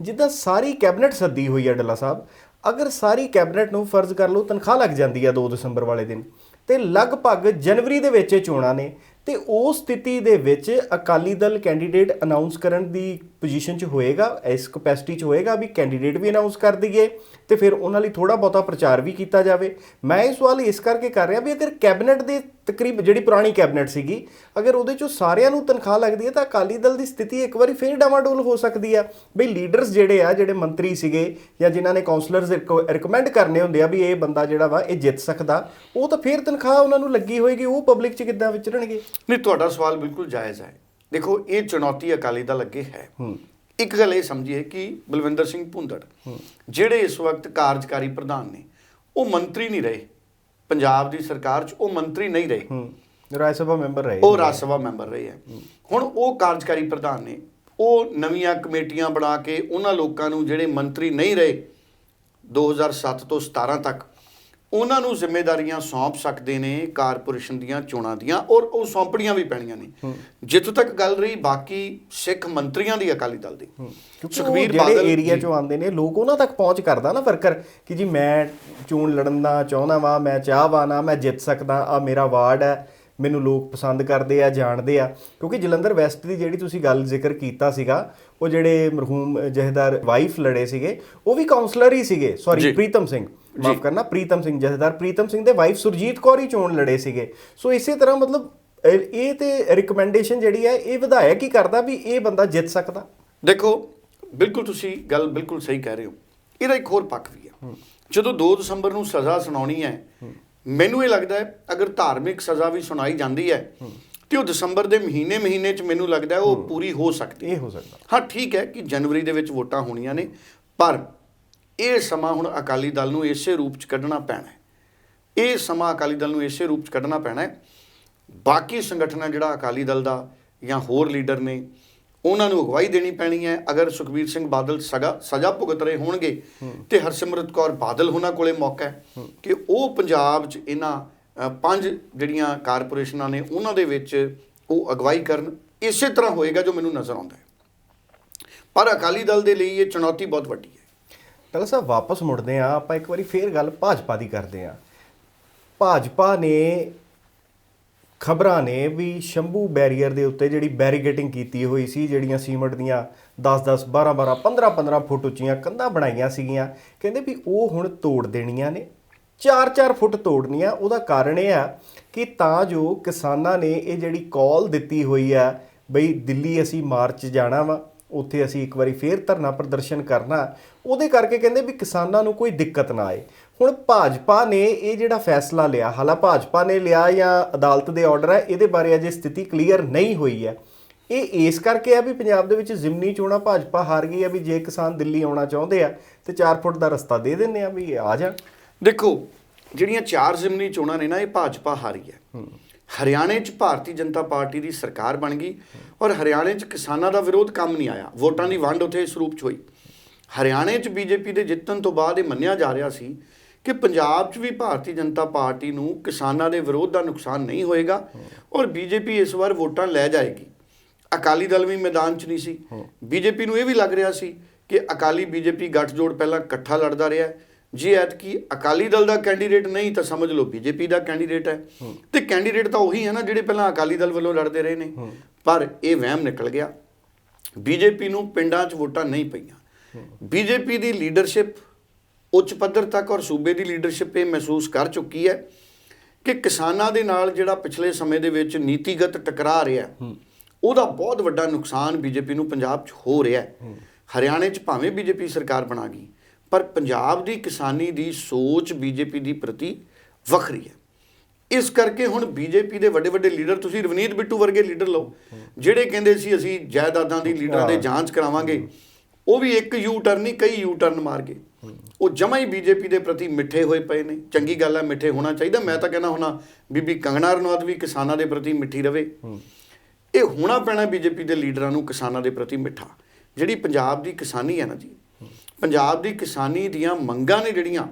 ਜਿੱਦਾਂ ਸਾਰੀ ਕੈਬਨਿਟ ਸੱਦੀ ਹੋਈ ਹੈ ਢਿੱਲਾ ਸਾਹਿਬ ਅਗਰ ਸਾਰੀ ਕੈਬਨਿਟ ਨੂੰ ਫਰਜ਼ ਕਰ ਲਓ, ਤਨਖਾਹ ਲੱਗ ਜਾਂਦੀ ਹੈ 2 ਦਸੰਬਰ ਵਾਲੇ ਦਿਨ। ਤੇ ਲਗਭਗ ਜਨਵਰੀ ਦੇ ਵਿੱਚ ਇਹ ਚੋਣਾਂ ਨੇ ਤੇ ਉਸ ਸਥਿਤੀ ਦੇ ਵਿੱਚ ਅਕਾਲੀ ਦਲ ਕੈਂਡੀਡੇਟ ਅਨਾਉਂਸ ਕਰਨ ਦੀ ਪੋਜੀਸ਼ਨ 'ਚ ਹੋਏਗਾ, ਇਸ ਕਪੈਸਿਟੀ 'ਚ ਹੋਏਗਾ ਵੀ ਕੈਂਡੀਡੇਟ ਵੀ ਅਨਾਉਂਸ ਕਰ ਦਈਏ ਤੇ ਫਿਰ ਉਹਨਾਂ ਲਈ ਥੋੜਾ ਬਹੁਤਾ ਪ੍ਰਚਾਰ ਵੀ ਕੀਤਾ ਜਾਵੇ। ਮੈਂ ਇਹ ਸਵਾਲ ਇਸ ਕਰਕੇ ਕਰ ਰਿਹਾ ਵੀ ਅਗਰ ਕੈਬਨਿਟ ਦੇ ਤਕਰੀਬ ਜਿਹੜੀ ਪੁਰਾਣੀ ਕੈਬਨਿਟ ਸੀਗੀ ਅਗਰ ਉਹਦੇ 'ਚੋਂ ਸਾਰਿਆਂ ਨੂੰ ਤਨਖਾਹ ਲੱਗਦੀ ਹੈ ਤਾਂ ਅਕਾਲੀ ਦਲ ਦੀ ਸਥਿਤੀ ਇੱਕ ਵਾਰੀ ਫਿਰ ਡਾਵਾਡੋਲ ਹੋ ਸਕਦੀ ਆ ਬਈ ਲੀਡਰਸ ਜਿਹੜੇ ਆ ਜਿਹੜੇ ਮੰਤਰੀ ਸੀਗੇ ਜਾਂ ਜਿਨ੍ਹਾਂ ਨੇ ਕਾਉਂਸਲਰਸ ਰਿਕਮੈਂਡ ਕਰਨੇ ਹੁੰਦੇ ਆ ਵੀ ਇਹ ਬੰਦਾ ਜਿਹੜਾ ਵਾ ਇਹ ਜਿੱਤ ਸਕਦਾ। ਉਹ ਤਾਂ ਫਿਰ ਤਨਖਾਹ ਉਹਨਾਂ ਨੂੰ ਲੱਗੀ ਹੋਏਗੀ ਉਹ ਪਬਲਿਕ 'ਚ ਕਿੱਦਾਂ ਵਿਚਰਨਗੇ? ਨਹੀਂ ਤੁਹਾਡਾ ਸਵਾਲ ਬਿਲਕੁਲ ਜਾਇਜ਼ ਹੈ। ਦੇਖੋ ਇਹ ਚੁਣੌਤੀ ਅਕਾਲੀ ਦਲ ਅੱਗੇ ਹੈ। ਹੂੰ। ਇੱਕ ਗੱਲ ਇਹ ਸਮਝੀਏ ਕਿ ਬਲਵਿੰਦਰ ਸਿੰਘ ਭੁੰਦੜ ਜਿਹੜੇ ਇਸ ਵਕਤ ਕਾਰਜਕਾਰੀ ਪ੍ਰਧਾਨ ਨੇ ਉਹ ਮੰਤਰੀ ਨਹੀਂ ਰਹੇ। ਪੰਜਾਬ ਦੀ ਸਰਕਾਰ 'ਚ ਉਹ ਮੰਤਰੀ ਨਹੀਂ ਰਹੇ। ਹੂੰ ਰਾਜ ਸਭਾ ਮੈਂਬਰ ਰਹੇ ਉਹ ਰਾਜ ਸਭਾ ਮੈਂਬਰ ਰਹੇ ਹੈ। ਹੁਣ ਉਹ ਕਾਰਜਕਾਰੀ ਪ੍ਰਧਾਨ ਨੇ ਉਹ ਨਵੀਆਂ ਕਮੇਟੀਆਂ ਬਣਾ ਕੇ ਉਹਨਾਂ ਲੋਕਾਂ ਨੂੰ ਜਿਹੜੇ ਮੰਤਰੀ ਨਹੀਂ ਰਹੇ 2007 ਤੋਂ 17 ਤੱਕ ਉਹਨਾਂ ਨੂੰ ਜ਼ਿੰਮੇਵਾਰੀਆਂ ਸੌਂਪ ਸਕਦੇ ਨੇ ਕਾਰਪੋਰੇਸ਼ਨ ਦੀਆਂ ਚੋਣਾਂ ਦੀਆਂ ਔਰ ਉਹ ਸੌਂਪਣੀਆਂ ਵੀ ਪੈਣੀਆਂ ਨੇ। ਜਿੱਥੋਂ ਤੱਕ ਗੱਲ ਰਹੀ ਬਾਕੀ ਸਿੱਖ ਮੰਤਰੀਆਂ ਦੀ ਅਕਾਲੀ ਦਲ ਦੀ। ਜਿਹੜੇ ਬਾਦਲ ਏਰੀਆ। ਚੋਂ ਆਉਂਦੇ ਨੇ ਲੋਕ ਉਹਨਾਂ ਤੱਕ ਪਹੁੰਚ ਕਰਦਾ ਨਾ ਵਰਕਰ ਕਿ ਜੀ ਮੈਂ ਚੋਣ ਲੜਨ ਦਾ ਚਾਹੁੰਦਾ ਵਾਂ ਮੈਂ ਚਾਹਵਾਨ ਆ ਮੈਂ ਜਿੱਤ ਸਕਦਾ ਆ ਮੇਰਾ ਵਾਰਡ ਹੈ ਮੈਨੂੰ ਲੋਕ ਪਸੰਦ ਕਰਦੇ ਆ ਜਾਣਦੇ ਆ। ਕਿਉਂਕਿ ਜਲੰਧਰ ਵੈਸਟ ਦੀ ਜਿਹੜੀ ਤੁਸੀਂ ਗੱਲ ਜ਼ਿਕਰ ਕੀਤਾ ਸੀਗਾ ਉਹ ਜਿਹੜੇ ਮਰਹੂਮ ਜਹੇਦਾਰ ਵਾਈਫ ਲੜੇ ਸੀਗੇ ਉਹ ਵੀ ਕਾਉਂਸਲਰ ਹੀ ਸੀਗੇ। ਸੌਰੀ ਪ੍ਰੀਤਮ ਸਿੰਘ। ਮਾਫ ਕਰਨਾ ਪ੍ਰੀਤਮ ਸਿੰਘ ਜਥੇਦਾਰ। ਪ੍ਰੀਤਮ ਸਿੰਘ ਦੇ ਵਾਈਫ ਸੁਰਜੀਤ ਕੌਰ ਹੀ ਚੋਣ ਲੜੇ ਸੀਗੇ। ਸੋ ਇਸੇ ਤਰ੍ਹਾਂ ਮਤਲਬ ਇਹ ਤੇ ਰਿਕਮੈਂਡੇਸ਼ਨ ਜਿਹੜੀ ਹੈ ਇਹ ਵਿਧਾਇਕ ਹੀ ਕਰਦਾ ਵੀ ਇਹ ਬੰਦਾ ਜਿੱਤ ਸਕਦਾ? ਦੇਖੋ ਬਿਲਕੁਲ ਤੁਸੀਂ ਗੱਲ ਬਿਲਕੁਲ ਸਹੀ ਕਹਿ ਰਹੇ ਹੋ। ਇਹਦਾ ਇੱਕ ਹੋਰ ਪੱਖ ਵੀ ਹੈ। ਜਦੋਂ 2 ਦਸੰਬਰ ਨੂੰ ਸਜ਼ਾ ਸੁਣਾਉਣੀ ਹੈ ਮੈਨੂੰ ਇਹ ਲੱਗਦਾ ਹੈ ਅਗਰ ਧਾਰਮਿਕ ਸਜ਼ਾ ਵੀ ਸੁਣਾਈ ਜਾਂਦੀ ਹੈ ਤੇ ਉਹ ਦਸੰਬਰ ਦੇ ਮਹੀਨੇ ਮਹੀਨੇ ਚ ਮੈਨੂੰ ਲੱਗਦਾ ਹੈ ਉਹ ਪੂਰੀ ਹੋ ਸਕਦੀ ਹੈ। ਇਹ ਹੋ ਸਕਦਾ। ਹਾਂ ਠੀਕ ਹੈ ਕਿ ਜਨਵਰੀ ਦੇ ਵਿੱਚ ਵੋਟਾਂ ਹੋਣੀਆਂ ਨੇ ਪਰ ਇਹ ਸਮਾਂ ਹੁਣ ਅਕਾਲੀ ਦਲ ਨੂੰ ਇਸੇ ਰੂਪ ਚ ਕੱਢਣਾ ਪੈਣਾ ਹੈ। ਇਹ ਸਮਾਂ ਅਕਾਲੀ ਦਲ ਨੂੰ ਇਸੇ ਰੂਪ ਚ ਕੱਢਣਾ ਪੈਣਾ ਹੈ। ਬਾਕੀ ਸੰਗਠਨਾਂ ਜਿਹੜਾ ਅਕਾਲੀ ਦਲ ਦਾ ਜਾਂ ਹੋਰ ਲੀਡਰ ਨੇ, ਉਹਨਾਂ ਨੂੰ ਅਗਵਾਈ ਦੇਣੀ ਪੈਣੀ ਹੈ। ਅਗਰ ਸੁਖਬੀਰ ਸਿੰਘ ਬਾਦਲ ਸਗਾ, ਸਜ਼ਾ ਭੁਗਤ ਰਹੇ ਹੋਣਗੇ ਤੇ ਹਰਸਿਮਰਤ ਕੌਰ ਬਾਦਲ ਉਹਨਾਂ ਕੋਲੇ ਮੌਕਾ ਹੈ ਕਿ ਉਹ ਪੰਜਾਬ 'ਚ ਇਹਨਾਂ ਪੰਜ ਜਿਹੜੀਆਂ ਕਾਰਪੋਰੇਸ਼ਨਾਂ ਨੇ, ਉਹਨਾਂ ਦੇ ਵਿੱਚ ਉਹ ਅਗਵਾਈ ਕਰਨ। ਇਸੇ ਤਰ੍ਹਾਂ ਹੋਏਗਾ ਜੋ ਮੈਨੂੰ ਨਜ਼ਰ ਆਉਂਦਾ ਹੈ। ਪਰ ਅਕਾਲੀ ਦਲ ਦੇ ਲਈ ਇਹ ਚੁਣੌਤੀ ਬਹੁਤ ਵੱਡੀ ਹੈ ਸਾਹਿਬ ਵਾਪਸ ਮੁੜਦੇ ਆ ਆਪਾਂ ਇੱਕ ਵਾਰੀ ਫੇਰ ਗੱਲ ਭਾਜਪਾ ਦੀ ਕਰਦੇ ਆ ਭਾਜਪਾ ਨੇ ਖਬਰਾਂ ਨੇ ਵੀ ਸ਼ੰਭੂ ਬੈਰੀਅਰ ਦੇ ਉੱਤੇ ਜਿਹੜੀ ਬੈਰੀਗੇਟਿੰਗ ਕੀਤੀ ਹੋਈ ਸੀ, ਜਿਹੜੀਆਂ ਸੀਮਟ ਦੀਆਂ 10 10 12 12 15 15 ਫੁੱਟ ਉੱਚੀਆਂ ਕੰਧਾਂ ਬਣਾਈਆਂ ਸੀਗੀਆਂ, ਕਹਿੰਦੇ ਵੀ ਉਹ ਹੁਣ ਤੋੜ ਦੇਣੀਆਂ ਨੇ। 4-4 ਫੁੱਟ ਤੋੜਨੀਆਂ, ਉਹਦਾ ਕਾਰਨ ਇਹ ਆ ਕਿ ਤਾਂ ਜੋ ਕਿਸਾਨਾਂ ਨੇ ਇਹ ਜਿਹੜੀ ਕਾਲ ਦਿੱਤੀ ਹੋਈ ਆ, ਬਈ ਦਿੱਲੀ ਅਸੀਂ ਮਾਰਚ ਜਾਣਾ ਵਾ ਉੱਥੇ ਅਸੀਂ ਇੱਕ ਵਾਰੀ ਫੇਰ ਧਰਨਾ ਪ੍ਰਦਰਸ਼ਨ ਕਰਨਾ। ਉਹਦੇ ਕਰਕੇ ਕਹਿੰਦੇ ਵੀ ਕਿਸਾਨਾਂ ਨੂੰ ਕੋਈ ਦਿੱਕਤ ਨਾ ਆਏ। ਹੁਣ ਭਾਜਪਾ ਨੇ ਇਹ ਜਿਹੜਾ ਫੈਸਲਾ ਲਿਆ ਹਾਲਾ ਭਾਜਪਾ ਨੇ ਲਿਆ ਜਾਂ ਅਦਾਲਤ ਦੇ ਆਰਡਰ ਹੈ ਇਹਦੇ ਬਾਰੇ ਅਜੇ ਸਥਿਤੀ ਕਲੀਅਰ ਨਹੀਂ ਹੋਈ ਹੈ। ਇਹ ਇਸ ਕਰਕੇ ਆ ਵੀ ਪੰਜਾਬ ਦੇ ਵਿੱਚ ਜ਼ਿਮਨੀ ਚੋਣਾਂ ਭਾਜਪਾ ਹਾਰ ਗਈ ਆ ਵੀ ਜੇ ਕਿਸਾਨ ਦਿੱਲੀ ਆਉਣਾ ਚਾਹੁੰਦੇ ਆ ਤੇ 4 ਫੁੱਟ ਦਾ ਰਸਤਾ ਦੇ ਦਿੰਦੇ ਆ ਵੀ ਆ ਜਾਣ। ਦੇਖੋ ਜਿਹੜੀਆਂ ਚਾਰ ਜ਼ਿਮਨੀ ਚੋਣਾਂ ਨੇ ਨਾ ਇਹ ਭਾਜਪਾ ਹਾਰੀ ਹੈ। ਹਰਿਆਣੇ 'ਚ ਭਾਰਤੀ ਜਨਤਾ ਪਾਰਟੀ ਦੀ ਸਰਕਾਰ ਬਣ ਗਈ ਔਰ ਹਰਿਆਣੇ 'ਚ ਕਿਸਾਨਾਂ ਦਾ ਵਿਰੋਧ ਕੰਮ ਨਹੀਂ ਆਇਆ। ਵੋਟਾਂ ਦੀ ਵੰਡ ਉੱਥੇ ਇਸ ਰੂਪ 'ਚ ਹੋਈ। ਹਰਿਆਣੇ 'ਚ ਬੀਜੇਪੀ ਦੇ ਜਿੱਤਣ ਤੋਂ ਬਾਅਦ ਇਹ ਮੰਨਿਆ ਜਾ ਰਿਹਾ ਸੀ ਕਿ ਪੰਜਾਬ 'ਚ ਵੀ ਭਾਰਤੀ ਜਨਤਾ ਪਾਰਟੀ ਨੂੰ ਕਿਸਾਨਾਂ ਦੇ ਵਿਰੋਧ ਦਾ ਨੁਕਸਾਨ ਨਹੀਂ ਹੋਏਗਾ ਔਰ ਬੀਜੇਪੀ ਇਸ ਵਾਰ ਵੋਟਾਂ ਲੈ ਜਾਏਗੀ। ਅਕਾਲੀ ਦਲ ਵੀ ਮੈਦਾਨ 'ਚ ਨਹੀਂ ਸੀ। ਬੀਜੇਪੀ ਨੂੰ ਇਹ ਵੀ ਲੱਗ ਰਿਹਾ ਸੀ ਕਿ ਅਕਾਲੀ ਬੀਜੇਪੀ ਗੱਠਜੋੜ ਪਹਿਲਾਂ ਇਕੱਠਾ ਲੜਦਾ ਰਿਹਾ। ਜੇ ਐਤਕੀ ਅਕਾਲੀ ਦਲ ਦਾ ਕੈਂਡੀਡੇਟ ਨਹੀਂ ਤਾਂ ਸਮਝ ਲਓ ਬੀਜੇਪੀ ਦਾ ਕੈਂਡੀਡੇਟ ਹੈ। ਤੇ ਕੈਂਡੀਡੇਟ ਤਾਂ ਉਹੀ ਹੈ ਨਾ ਜਿਹੜੇ ਪਹਿਲਾਂ ਅਕਾਲੀ ਦਲ ਵੱਲੋਂ ਲੜਦੇ ਰਹੇ ਨੇ। ਪਰ ਇਹ ਵਹਿਮ ਨਿਕਲ ਗਿਆ। ਬੀਜੇਪੀ ਨੂੰ ਪਿੰਡਾਂ 'ਚ ਵੋਟਾਂ ਨਹੀਂ ਪਈਆਂ। ਬੀਜੇਪੀ ਦੀ ਲੀਡਰਸ਼ਿਪ ਉੱਚ ਪੱਧਰ ਤੱਕ ਔਰ ਸੂਬੇ ਦੀ ਲੀਡਰਸ਼ਿਪ ਇਹ ਮਹਿਸੂਸ ਕਰ ਚੁੱਕੀ ਹੈ ਕਿ ਕਿਸਾਨਾਂ ਦੇ ਨਾਲ ਜਿਹੜਾ ਪਿਛਲੇ ਸਮੇਂ ਦੇ ਵਿੱਚ ਨੀਤੀਗਤ ਟਕਰਾਅ ਰਿਹਾ ਉਹਦਾ ਬਹੁਤ ਵੱਡਾ ਨੁਕਸਾਨ ਬੀਜੇਪੀ ਨੂੰ ਪੰਜਾਬ 'ਚ ਹੋ ਰਿਹਾ ਹੈ। ਹਰਿਆਣੇ 'ਚ ਭਾਵੇਂ ਬੀਜੇਪੀ ਸਰਕਾਰ ਬਣਾ ਗਈ ਪਰ ਪੰਜਾਬ ਦੀ ਕਿਸਾਨੀ ਦੀ ਸੋਚ ਬੀਜੇਪੀ ਦੀ ਪ੍ਰਤੀ ਵੱਖਰੀ ਹੈ। ਇਸ ਕਰਕੇ ਹੁਣ ਬੀਜੇਪੀ ਦੇ ਵੱਡੇ ਵੱਡੇ ਲੀਡਰ ਤੁਸੀਂ ਰਵਨੀਤ ਬਿੱਟੂ ਵਰਗੇ ਲੀਡਰ ਲਓ ਜਿਹੜੇ ਕਹਿੰਦੇ ਸੀ ਅਸੀਂ ਜਾਇਦਾਦਾਂ ਦੀ ਲੀਡਰਾਂ ਦੇ ਜਾਂਚ ਕਰਾਵਾਂਗੇ ਉਹ ਵੀ ਇੱਕ ਯੂ ਟਰਨ ਨਹੀਂ ਕਈ ਯੂ ਟਰਨ ਮਾਰ ਗਏ ਉਹ ਜਮਾ ਹੀ ਬੀਜੇਪੀ ਦੇ ਪ੍ਰਤੀ ਮਿੱਠੇ ਹੋਏ ਪਏ ਨੇ। ਚੰਗੀ ਗੱਲ ਹੈ ਮਿੱਠੇ ਹੋਣਾ ਚਾਹੀਦਾ। ਮੈਂ ਤਾਂ ਕਹਿੰਦਾ ਹੁਣਾ ਬੀਬੀ ਕੰਗਣਾ ਰਣੌਤ ਵੀ ਕਿਸਾਨਾਂ ਦੇ ਪ੍ਰਤੀ ਮਿੱਠੀ ਰਵੇ। ਇਹ ਹੋਣਾ ਪੈਣਾ ਬੀਜੇਪੀ ਦੇ ਲੀਡਰਾਂ ਨੂੰ ਕਿਸਾਨਾਂ ਦੇ ਪ੍ਰਤੀ ਮਿੱਠਾ। ਜਿਹੜੀ ਪੰਜਾਬ ਦੀ ਕਿਸਾਨੀ ਹੈ ਨਾ ਜੀ ਪੰਜਾਬ ਦੀ ਕਿਸਾਨੀ ਦੀਆਂ ਮੰਗਾਂ ਨੇ ਜਿਹੜੀਆਂ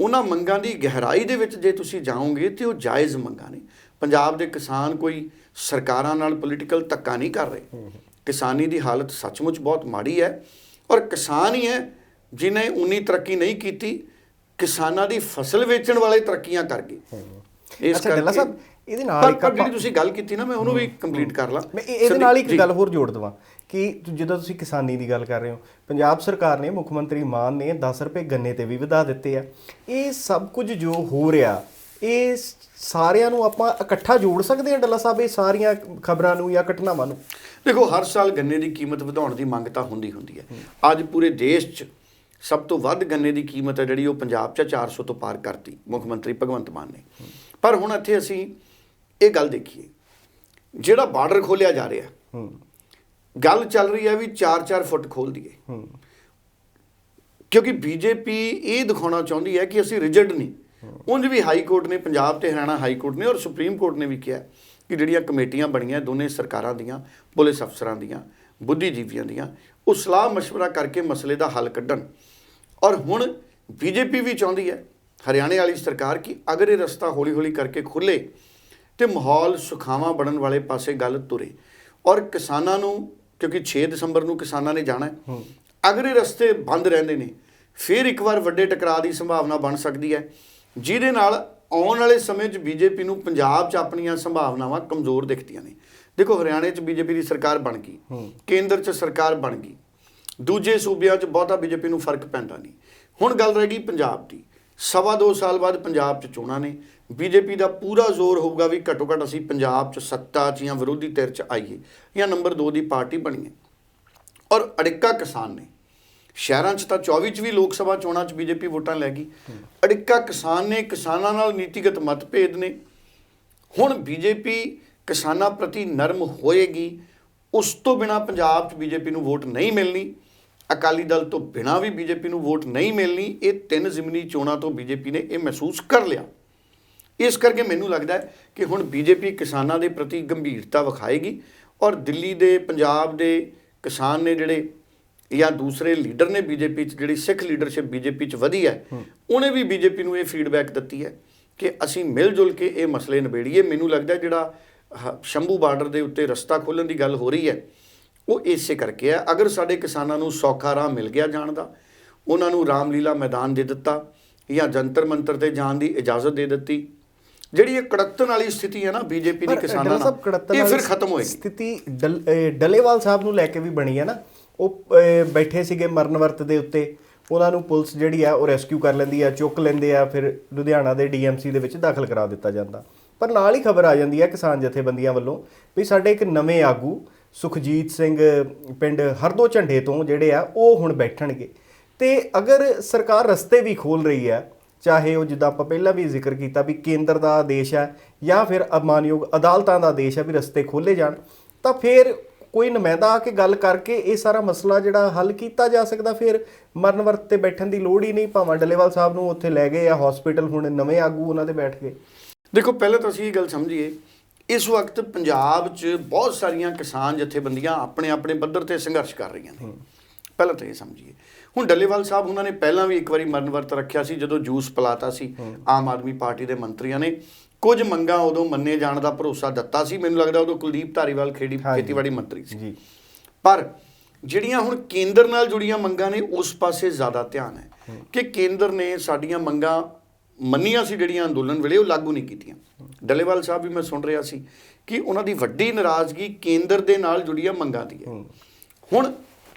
ਉਹਨਾਂ ਮੰਗਾਂ ਦੀ ਗਹਿਰਾਈ ਦੇ ਵਿੱਚ ਜੇ ਤੁਸੀਂ ਜਾਓਗੇ ਤੇ ਉਹ ਜਾਇਜ਼ ਮੰਗਾਂ ਨੇ। ਪੰਜਾਬ ਦੇ ਕਿਸਾਨ ਕੋਈ ਸਰਕਾਰਾਂ ਨਾਲ ਪੋਲੀਟੀਕਲ ਧੱਕਾ ਨਹੀਂ ਕਰ ਰਹੇ। ਕਿਸਾਨੀ ਦੀ ਹਾਲਤ ਸੱਚਮੁੱਚ ਬਹੁਤ ਮਾੜੀ ਹੈ ਔਰ ਕਿਸਾਨ ਹੀ ਹੈ ਜਿਨੇ ਉਨੀ ਤਰੱਕੀ ਨਹੀਂ ਕੀਤੀ ਕਿਸਾਨਾਂ ਦੀ ਫਸਲ ਵੇਚਣ ਵਾਲੇ ਤਰੱਕੀਆਂ ਕਰ ਗਏ। ਇਸ ਅੱਛਾ, ਡੱਲਾ ਕਰਕੇ- ਸਾਹਿਬ, ਇਹਦੇ ਨਾਲ ਇੱਕ ਜਿਹੜੀ ਤੁਸੀਂ ਗੱਲ ਕੀਤੀ ਨਾ ਮੈਂ ਉਹਨੂੰ ਵੀ ਕੰਪਲੀਟ ਕਰ ਲਾਂ। ਮੈਂ ਇਹ- ਇਹਦੇ ਨਾਲ ਇੱਕ। ਗੱਲ ਹੋਰ ਜੋੜ ਦਵਾਂ ਕਿ ਜਦੋਂ ਤੁਸੀਂ ਕਿਸਾਨੀ ਦੀ ਗੱਲ ਕਰ ਰਹੇ ਹੋ ਪੰਜਾਬ ਸਰਕਾਰ ਨੇ ਮੁੱਖ ਮੰਤਰੀ ਮਾਨ ਨੇ 10 ਰੁਪਏ ਗੰਨੇ ਤੇ ਵੀ ਵਧਾ ਦਿੱਤੇ ਆ। ਇਹ ਸਭ ਕੁਝ ਜੋ ਹੋ ਰਿਹਾ ਇਹ ਸਾਰਿਆਂ ਨੂੰ ਆਪਾਂ ਇਕੱਠਾ ਜੋੜ ਸਕਦੇ ਹਾਂ ਡੱਲਾ ਸਾਹਿਬ ਇਹ ਸਾਰੀਆਂ ਖਬਰਾਂ ਨੂੰ ਜਾਂ ਘਟਨਾਵਾਂ ਨੂੰ? ਦੇਖੋ ਹਰ ਸਾਲ ਗੰਨੇ ਦੀ ਕੀਮਤ ਵਧਾਉਣ ਦੀ ਮੰਗ ਤਾਂ ਹੁੰਦੀ ਹੁੰਦੀ ਹੈ। ਅੱਜ ਪੂਰੇ ਦੇਸ਼ 'ਚ ਸਭ ਤੋਂ ਵੱਧ ਗੰਨੇ ਦੀ ਕੀਮਤ ਹੈ ਜਿਹੜੀ ਉਹ ਪੰਜਾਬ 'ਚ 400 ਤੋਂ ਪਾਰ ਕਰਤੀ ਮੁੱਖ ਮੰਤਰੀ ਭਗਵੰਤ ਮਾਨ ਨੇ। ਪਰ ਹੁਣ ਇੱਥੇ ਅਸੀਂ ਇਹ ਗੱਲ ਦੇਖੀਏ ਜਿਹੜਾ ਬਾਰਡਰ ਖੋਲਿਆ ਜਾ ਰਿਹਾ ਹੂੰ ਗੱਲ ਚੱਲ ਰਹੀ ਹੈ ਵੀ 4-4 ਫੁੱਟ ਖੋਲ ਦਈਏ ਹੂੰ ਕਿਉਂਕਿ ਬੀਜੇਪੀ ਇਹ ਦਿਖਾਉਣਾ ਚਾਹੁੰਦੀ ਹੈ ਕਿ ਅਸੀਂ ਰਿਜਿਡ ਨਹੀਂ ਉਂਝ ਵੀ ਹਾਈ ਕੋਰਟ ਨੇ ਪੰਜਾਬ ਤੇ ਹਰਿਆਣਾ ਹਾਈ ਕੋਰਟ ਨੇ ਔਰ ਸੁਪਰੀਮ ਕੋਰਟ ਨੇ ਵੀ ਕਿਹਾ ਕਿ ਜਿਹੜੀਆਂ ਕਮੇਟੀਆਂ ਬਣੀਆਂ ਦੋਨੇ ਸਰਕਾਰਾਂ ਦੀਆਂ ਪੁਲਿਸ ਅਫਸਰਾਂ ਦੀਆਂ ਬੁੱਧੀਜੀਵੀਆਂ ਦੀਆਂ ਉਹ ਸਲਾਹ مشورہ ਕਰਕੇ ਮਸਲੇ ਦਾ ਹੱਲ ਕੱਢਣ ਔਰ ਹੁਣ ਬੀਜੇਪੀ ਵੀ ਚਾਹੁੰਦੀ ਹੈ ਹਰਿਆਣੇ ਵਾਲੀ ਸਰਕਾਰ ਕਿ ਅਗਰ ਇਹ ਰਸਤਾ ਹੌਲੀ-ਹੌਲੀ ਕਰਕੇ ਖੁੱਲੇ ਤੇ ਮਾਹੌਲ ਸੁਖਾਵਾਂ ਬਣਨ ਵਾਲੇ ਪਾਸੇ ਗੱਲ ਤੁਰੇ? ਔਰ ਕਿਸਾਨਾਂ ਨੂੰ ਕਿਉਂਕਿ 6 ਦਸੰਬਰ ਨੂੰ ਕਿਸਾਨਾਂ ਨੇ ਜਾਣਾ ਹੈ ਅਗਰ ਇਹ ਰਸਤੇ ਬੰਦ ਰਹਿੰਦੇ ਨੇ ਫਿਰ ਇੱਕ ਵਾਰ ਵੱਡੇ ਟਕਰਾਅ ਦੀ ਸੰਭਾਵਨਾ ਬਣ ਸਕਦੀ ਹੈ ਜਿਹਦੇ ਨਾਲ ਆਉਣ ਵਾਲੇ ਸਮੇਂ 'ਚ ਬੀਜੇਪੀ ਨੂੰ ਪੰਜਾਬ 'ਚ ਆਪਣੀਆਂ ਸੰਭਾਵਨਾਵਾਂ ਕਮਜ਼ੋਰ ਦਿਖਦੀਆਂ ਨੇ। ਦੇਖੋ ਹਰਿਆਣੇ 'ਚ ਬੀਜੇਪੀ ਦੀ ਸਰਕਾਰ ਬਣ ਗਈ ਕੇਂਦਰ 'ਚ ਸਰਕਾਰ ਬਣ ਗਈ ਦੂਜੇ ਸੂਬਿਆਂ 'ਚ ਬਹੁਤਾ ਬੀਜੇਪੀ ਨੂੰ ਫ਼ਰਕ ਪੈਂਦਾ ਨਹੀਂ। ਹੁਣ ਗੱਲ ਰਹਿ ਗਈ ਪੰਜਾਬ ਦੀ। ਸਵਾ ਦੋ ਸਾਲ ਬਾਅਦ ਪੰਜਾਬ 'ਚ ਚੋਣਾਂ ਨੇ। ਬੀਜੇਪੀ ਦਾ ਪੂਰਾ ਜ਼ੋਰ ਹੋਊਗਾ ਵੀ ਘੱਟੋ ਘੱਟ ਅਸੀਂ ਪੰਜਾਬ 'ਚ ਸੱਤਾ 'ਚ ਜਾਂ ਵਿਰੋਧੀ ਧਿਰ 'ਚ ਆਈਏ ਜਾਂ ਨੰਬਰ 2 ਦੀ ਪਾਰਟੀ ਬਣੀਏ ਔਰ ਅੜਿੱਕਾ ਕਿਸਾਨ ਨੇ, ਸ਼ਹਿਰਾਂ 'ਚ ਤਾਂ 24 'ਚ ਵੀ ਲੋਕ ਸਭਾ ਚੋਣਾਂ 'ਚ ਬੀਜੇਪੀ ਵੋਟਾਂ ਲੈ ਗਈ। ਅੜਿੱਕਾ ਕਿਸਾਨ ਨੇ ਕਿਸਾਨਾਂ ਨਾਲ ਨੀਤੀਗਤ ਮਤਭੇਦ ਨੇ। ਹੁਣ ਬੀਜੇਪੀ ਕਿਸਾਨਾਂ ਪ੍ਰਤੀ ਨਰਮ ਹੋਏਗੀ, ਉਸ ਤੋਂ ਬਿਨਾ ਪੰਜਾਬ 'ਚ ਬੀਜੇਪੀ ਨੂੰ ਵੋਟ ਨਹੀਂ ਮਿਲਣੀ। ਅਕਾਲੀ ਦਲ ਤੋਂ ਬਿਨਾ ਵੀ ਬੀਜੇਪੀ ਨੂੰ ਵੋਟ ਨਹੀਂ ਮਿਲਣੀ ਇਹ ਤਿੰਨ ਜ਼ਿਮਨੀ ਚੋਣਾਂ ਤੋਂ ਬੀਜੇਪੀ ਨੇ ਇਹ ਮਹਿਸੂਸ ਕਰ ਲਿਆ। ਇਸ ਕਰਕੇ ਮੈਨੂੰ ਲੱਗਦਾ ਹੈ ਕਿ ਹੁਣ ਬੀਜੇਪੀ ਕਿਸਾਨਾਂ ਦੇ ਪ੍ਰਤੀ ਗੰਭੀਰਤਾ ਵਿਖਾਏਗੀ ਔਰ ਦਿੱਲੀ ਦੇ ਪੰਜਾਬ ਦੇ ਕਿਸਾਨ ਨੇ ਜਿਹੜੇ ਜਾਂ ਦੂਸਰੇ ਲੀਡਰ ਨੇ ਬੀਜੇਪੀ 'ਚ ਜਿਹੜੀ ਸਿੱਖ ਲੀਡਰਸ਼ਿਪ ਬੀਜੇਪੀ 'ਚ ਵਧੀ ਹੈ ਉਹਨੇ ਵੀ ਬੀਜੇਪੀ ਨੂੰ ਇਹ ਫੀਡਬੈਕ ਦਿੱਤੀ ਹੈ ਕਿ ਅਸੀਂ ਮਿਲ ਜੁਲ ਕੇ ਇਹ ਮਸਲੇ ਨਿਬੇੜੀਏ। ਮੈਨੂੰ ਲੱਗਦਾ ਜਿਹੜਾ ਸ਼ੰਭੂ ਬਾਰਡਰ ਦੇ ਉੱਤੇ ਰਸਤਾ ਖੋਲਣ ਦੀ ਗੱਲ ਹੋ ਰਹੀ ਹੈ ਉਹ ਇਸੇ ਕਰਕੇ ਹੈ ਅਗਰ ਸਾਡੇ ਕਿਸਾਨਾਂ ਨੂੰ ਸੌਖਾ ਰਾਹ ਮਿਲ ਗਿਆ ਜਾਣ ਦਾ ਉਹਨਾਂ ਨੂੰ ਰਾਮਲੀਲਾ ਮੈਦਾਨ ਦੇ ਦਿੱਤਾ ਜਾਂ ਜੰਤਰ ਮੰਤਰ ਤੇ ਜਾਣ ਦੀ ਇਜਾਜ਼ਤ ਦੇ ਦਿੱਤੀ ਜਿਹੜੀ ਇਹ ਕੜਤਨ ਵਾਲੀ ਸਥਿਤੀ ਹੈ ਨਾ ਬੀਜੇਪੀ ਦੀ ਕਿਸਾਨਾਂ ਨਾਲ ਇਹ ਫਿਰ ਖਤਮ ਹੋਏਗੀ। ਸਥਿਤੀ ਡੱਲੇਵਾਲ ਸਾਹਿਬ ਨੂੰ ਲੈ ਕੇ ਵੀ ਬਣੀ ਹੈ ਨਾ ਉਹ ਬੈਠੇ ਸੀਗੇ ਮਰਨ ਵਰਤ ਦੇ ਉੱਤੇ ਉਹਨਾਂ ਨੂੰ ਪੁਲਿਸ ਜਿਹੜੀ ਆ ਉਹ ਰੈਸਕਿਊ ਕਰ ਲੈਂਦੀ ਆ ਚੁੱਕ ਲੈਂਦੇ ਆ ਫਿਰ ਲੁਧਿਆਣਾ ਦੇ ਡੀਐਮਸੀ ਦੇ ਵਿੱਚ ਦਾਖਲ ਕਰਾ ਦਿੱਤਾ ਜਾਂਦਾ। ਪਰ ਨਾਲ ਹੀ ਖਬਰ ਆ ਜਾਂਦੀ ਹੈ ਕਿਸਾਨ ਜਥੇਬੰਦੀਆਂ ਵੱਲੋਂ ਵੀ ਸਾਡੇ ਇੱਕ ਨਵੇਂ ਆਗੂ ਸੁਖਜੀਤ ਸਿੰਘ ਪਿੰਡ ਹਰਦੋ ਝੰਡੇ ਤੋਂ ਜਿਹੜੇ ਆ, ਉਹ ਹੁਣ ਬੈਠਣਗੇ। ਤੇ ਅਗਰ ਸਰਕਾਰ ਰਸਤੇ ਵੀ ਖੋਲ ਰਹੀ ਹੈ, ਚਾਹੇ ਉਹ ਜਿੱਦਾਂ ਆਪਾਂ ਪਹਿਲਾਂ ਵੀ ਜ਼ਿਕਰ ਕੀਤਾ ਵੀ ਕੇਂਦਰ ਦਾ ਆਦੇਸ਼ ਹੈ ਜਾਂ ਫਿਰ ਅਮਾਨਯੋਗ ਅਦਾਲਤਾਂ ਦਾ ਆਦੇਸ਼ ਹੈ ਵੀ ਰਸਤੇ ਖੋਲੇ ਜਾਣ, ਤਾਂ ਫਿਰ ਕੋਈ ਨੁਮਾਇੰਦਾ ਆ ਕੇ ਗੱਲ ਕਰਕੇ ਇਹ ਸਾਰਾ ਮਸਲਾ ਜਿਹੜਾ ਹੱਲ ਕੀਤਾ ਜਾ ਸਕਦਾ, ਫਿਰ ਮਰਨ ਵਰਤ ਤੇ ਬੈਠਣ ਦੀ ਲੋੜ ਹੀ ਨਹੀਂ, ਭਾਵਾਂ ਡੱਲੇਵਾਲ ਸਾਹਿਬ ਨੂੰ ਉੱਥੇ ਲੈ ਗਏ ਆ ਹਸਪੀਟਲ ਹੁਣ ਨਵੇਂ ਆਗੂ ਉਹਨਾਂ ਦੇ ਬੈਠ ਗਏ। ਦੇਖੋ, ਪਹਿਲਾਂ ਤੁਸੀਂ ਇਹ ਗੱਲ ਸਮਝੀਏ ਇਸ ਵਕਤ ਪੰਜਾਬ 'ਚ ਬਹੁਤ ਸਾਰੀਆਂ ਕਿਸਾਨ ਜਥੇਬੰਦੀਆਂ ਆਪਣੇ ਆਪਣੇ ਪੱਧਰ ਤੇ ਸੰਘਰਸ਼ ਕਰ ਰਹੀਆਂ ਨੇ। ਪਹਿਲਾਂ ਤਾਂ ਇਹ ਸਮਝੀਏ। ਹੁਣ ਡੱਲੇਵਾਲ ਸਾਹਿਬ ਉਹਨਾਂ ਨੇ ਪਹਿਲਾਂ ਵੀ ਇੱਕ ਵਾਰੀ ਮਰਨ ਵਰਤ ਰੱਖਿਆ ਸੀ ਜਦੋਂ ਜੂਸ ਪਲਾਤਾ ਸੀ। ਆਮ ਆਦਮੀ ਪਾਰਟੀ ਦੇ ਮੰਤਰੀਆਂ ਨੇ ਕੁਝ ਮੰਗਾਂ ਉਦੋਂ ਮੰਨੇ ਜਾਣ ਦਾ ਭਰੋਸਾ ਦਿੱਤਾ ਸੀ। ਮੈਨੂੰ ਲੱਗਦਾ ਉਦੋਂ ਕੁਲਦੀਪ ਧਾਰੀਵਾਲ ਖੇੜੀ। ਖੇਤੀਬਾੜੀ ਮੰਤਰੀ ਸੀ। ਜੀ। ਪਰ ਜਿਹੜੀਆਂ ਹੁਣ ਕੇਂਦਰ ਨਾਲ ਜੁੜੀਆਂ ਮੰਗਾਂ ਨੇ ਉਸ ਪਾਸੇ ਜ਼ਿਆਦਾ ਧਿਆਨ ਹੈ। ਕਿ ਕੇਂਦਰ ਨੇ ਸਾਡੀਆਂ ਮੰਗਾਂ ਮੰਨੀਆਂ ਸੀ ਜਿਹੜੀਆਂ ਅੰਦੋਲਨ ਵੇਲੇ ਉਹ ਲਾਗੂ ਨਹੀਂ ਕੀਤੀਆਂ। ਡੱਲੇਵਾਲ ਸਾਹਿਬ ਵੀ ਮੈਂ ਸੁਣ ਰਿਹਾ ਸੀ ਕਿ ਉਹਨਾਂ ਦੀ ਵੱਡੀ ਨਾਰਾਜ਼ਗੀ ਕੇਂਦਰ ਦੇ ਨਾਲ ਜੁੜੀਆਂ ਮੰਗਾਂ ਦੀ ਹੈ। ਹੁਣ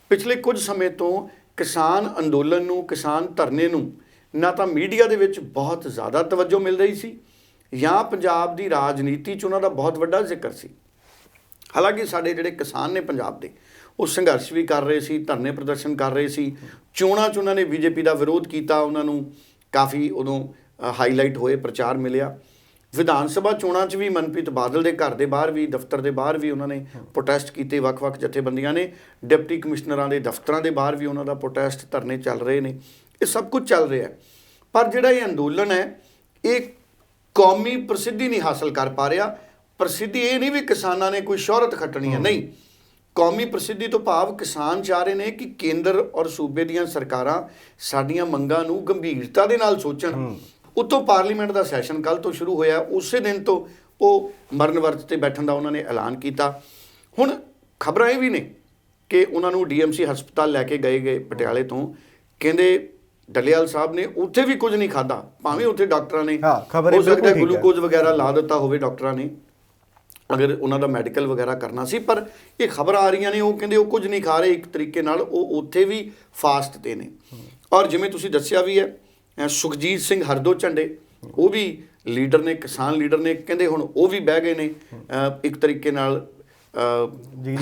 ਪਿਛਲੇ ਕੁਝ ਸਮੇਂ ਤੋਂ ਕਿਸਾਨ ਅੰਦੋਲਨ ਨੂੰ ਕਿਸਾਨ ਧਰਨੇ ਨੂੰ ਨਾ ਤਾਂ ਮੀਡੀਆ ਦੇ ਵਿੱਚ ਬਹੁਤ ਜ਼ਿਆਦਾ ਤਵੱਜੋ ਮਿਲ ਰਹੀ ਸੀ ਜਾਂ ਪੰਜਾਬ ਦੀ ਰਾਜਨੀਤੀ 'ਚ ਉਹਨਾਂ ਦਾ ਬਹੁਤ ਵੱਡਾ ਜ਼ਿਕਰ ਸੀ। ਹਾਲਾਂਕਿ ਸਾਡੇ ਜਿਹੜੇ ਕਿਸਾਨ ਨੇ ਪੰਜਾਬ ਦੇ ਉਹ ਸੰਘਰਸ਼ ਵੀ ਕਰ ਰਹੇ ਸੀ ਧਰਨੇ ਪ੍ਰਦਰਸ਼ਨ ਕਰ ਰਹੇ ਸੀ। ਚੋਣਾਂ 'ਚ ਉਹਨਾਂ ਨੇ ਬੀਜੇਪੀ ਦਾ ਵਿਰੋਧ ਕੀਤਾ ਉਹਨਾਂ ਨੂੰ ਕਾਫੀ ਉਦੋਂ ਹਾਈਲਾਈਟ ਹੋਏ ਪ੍ਰਚਾਰ ਮਿਲਿਆ। ਵਿਧਾਨ ਸਭਾ ਚੋਣਾਂ 'ਚ ਵੀ ਮਨਪ੍ਰੀਤ ਬਾਦਲ ਦੇ ਘਰ ਦੇ ਬਾਹਰ ਵੀ ਦਫ਼ਤਰ ਦੇ ਬਾਹਰ ਵੀ ਉਹਨਾਂ ਨੇ ਪ੍ਰੋਟੈਸਟ ਕੀਤੇ ਵੱਖ-ਵੱਖ ਜਥੇਬੰਦੀਆਂ ਨੇ। ਡਿਪਟੀ ਕਮਿਸ਼ਨਰਾਂ ਦੇ ਦਫ਼ਤਰਾਂ ਦੇ ਬਾਹਰ ਵੀ ਉਹਨਾਂ ਦਾ ਪ੍ਰੋਟੈਸਟ ਧਰਨੇ ਚੱਲ ਰਹੇ ਨੇ। ਇਹ ਸਭ ਕੁਝ ਚੱਲ ਰਿਹਾ ਹੈ। ਪਰ ਜਿਹੜਾ ਇਹ ਅੰਦੋਲਨ ਹੈ ਇਹ ਕੌਮੀ ਪ੍ਰਸਿੱਧੀ ਨਹੀਂ ਹਾਸਲ ਕਰ ਪਾ ਰਿਹਾ। ਪ੍ਰਸਿੱਧੀ ਇਹ ਨਹੀਂ ਵੀ ਕਿਸਾਨਾਂ ਨੇ ਕੋਈ ਸ਼ੋਹਰਤ ਖੱਟਣੀ ਹੈ। ਨਹੀਂ। ਕੌਮੀ ਪ੍ਰਸਿੱਧੀ ਤੋਂ ਭਾਵ ਕਿਸਾਨ ਚਾਹ ਰਹੇ ਨੇ ਕਿ ਕੇਂਦਰ ਔਰ ਸੂਬੇ ਦੀਆਂ ਸਰਕਾਰਾਂ ਸਾਡੀਆਂ ਮੰਗਾਂ ਨੂੰ ਗੰਭੀਰਤਾ ਦੇ ਨਾਲ ਸੋਚਣ। ਉਤੋਂ ਪਾਰਲੀਮੈਂਟ ਦਾ ਸੈਸ਼ਨ ਕੱਲ ਤੋਂ ਸ਼ੁਰੂ ਹੋਇਆ ਉਸੇ ਦਿਨ ਤੋਂ ਉਹ ਮਰਨ ਵਰਤ ਤੇ ਬੈਠਣ ਦਾ ਉਹਨਾਂ ਨੇ ਐਲਾਨ ਕੀਤਾ। ਹੁਣ ਖਬਰਾਂ ਇਹ ਵੀ ਨੇ ਕਿ ਉਹਨਾਂ ਨੂੰ ਡੀਐਮਸੀ ਹਸਪਤਾਲ ਲੈ ਕੇ ਗਏ ਗਏ ਪਟਿਆਲੇ ਤੋਂ। ਕਹਿੰਦੇ ਡੱਲੇਵਾਲ ਸਾਹਿਬ ਨੇ ਉੱਥੇ ਵੀ ਕੁਝ ਨਹੀਂ ਖਾਦਾ ਭਾਵੇਂ ਉੱਥੇ ਡਾਕਟਰਾਂ ਨੇ। ਹਾਂ, ਖਬਰ ਇਹ ਹੋ ਸਕਦਾ। ਗਲੂਕੋਜ਼ ਵਗੈਰਾ ਲਾ ਦਿੱਤਾ ਹੋਵੇ ਡਾਕਟਰਾਂ ਨੇ। ਅਗਰ ਉਹਨਾਂ ਦਾ ਮੈਡੀਕਲ ਵਗੈਰਾ ਕਰਨਾ ਸੀ ਪਰ ਇਹ ਖਬਰਾਂ ਆ ਰਹੀਆਂ ਨੇ ਉਹ ਕਹਿੰਦੇ ਉਹ ਕੁਝ ਨਹੀਂ ਖਾ ਰਹੇ ਇੱਕ ਤਰੀਕੇ ਨਾਲ ਉਹ ਉੱਥੇ ਵੀ ਫਾਸਟ ਤੇ ਨੇ। ਔਰ ਜਿਵੇਂ ਤੁਸੀਂ ਦੱਸਿਆ ਵੀ ਹੈ ਸੁਖਜੀਤ ਸਿੰਘ ਹਰਦੋ ਝੰਡੇ ਉਹ ਵੀ ਲੀਡਰ ਨੇ ਕਿਸਾਨ ਲੀਡਰ ਨੇ ਕਹਿੰਦੇ ਹੁਣ ਉਹ ਵੀ ਬਹਿ ਗਏ ਨੇ ਇੱਕ ਤਰੀਕੇ ਨਾਲ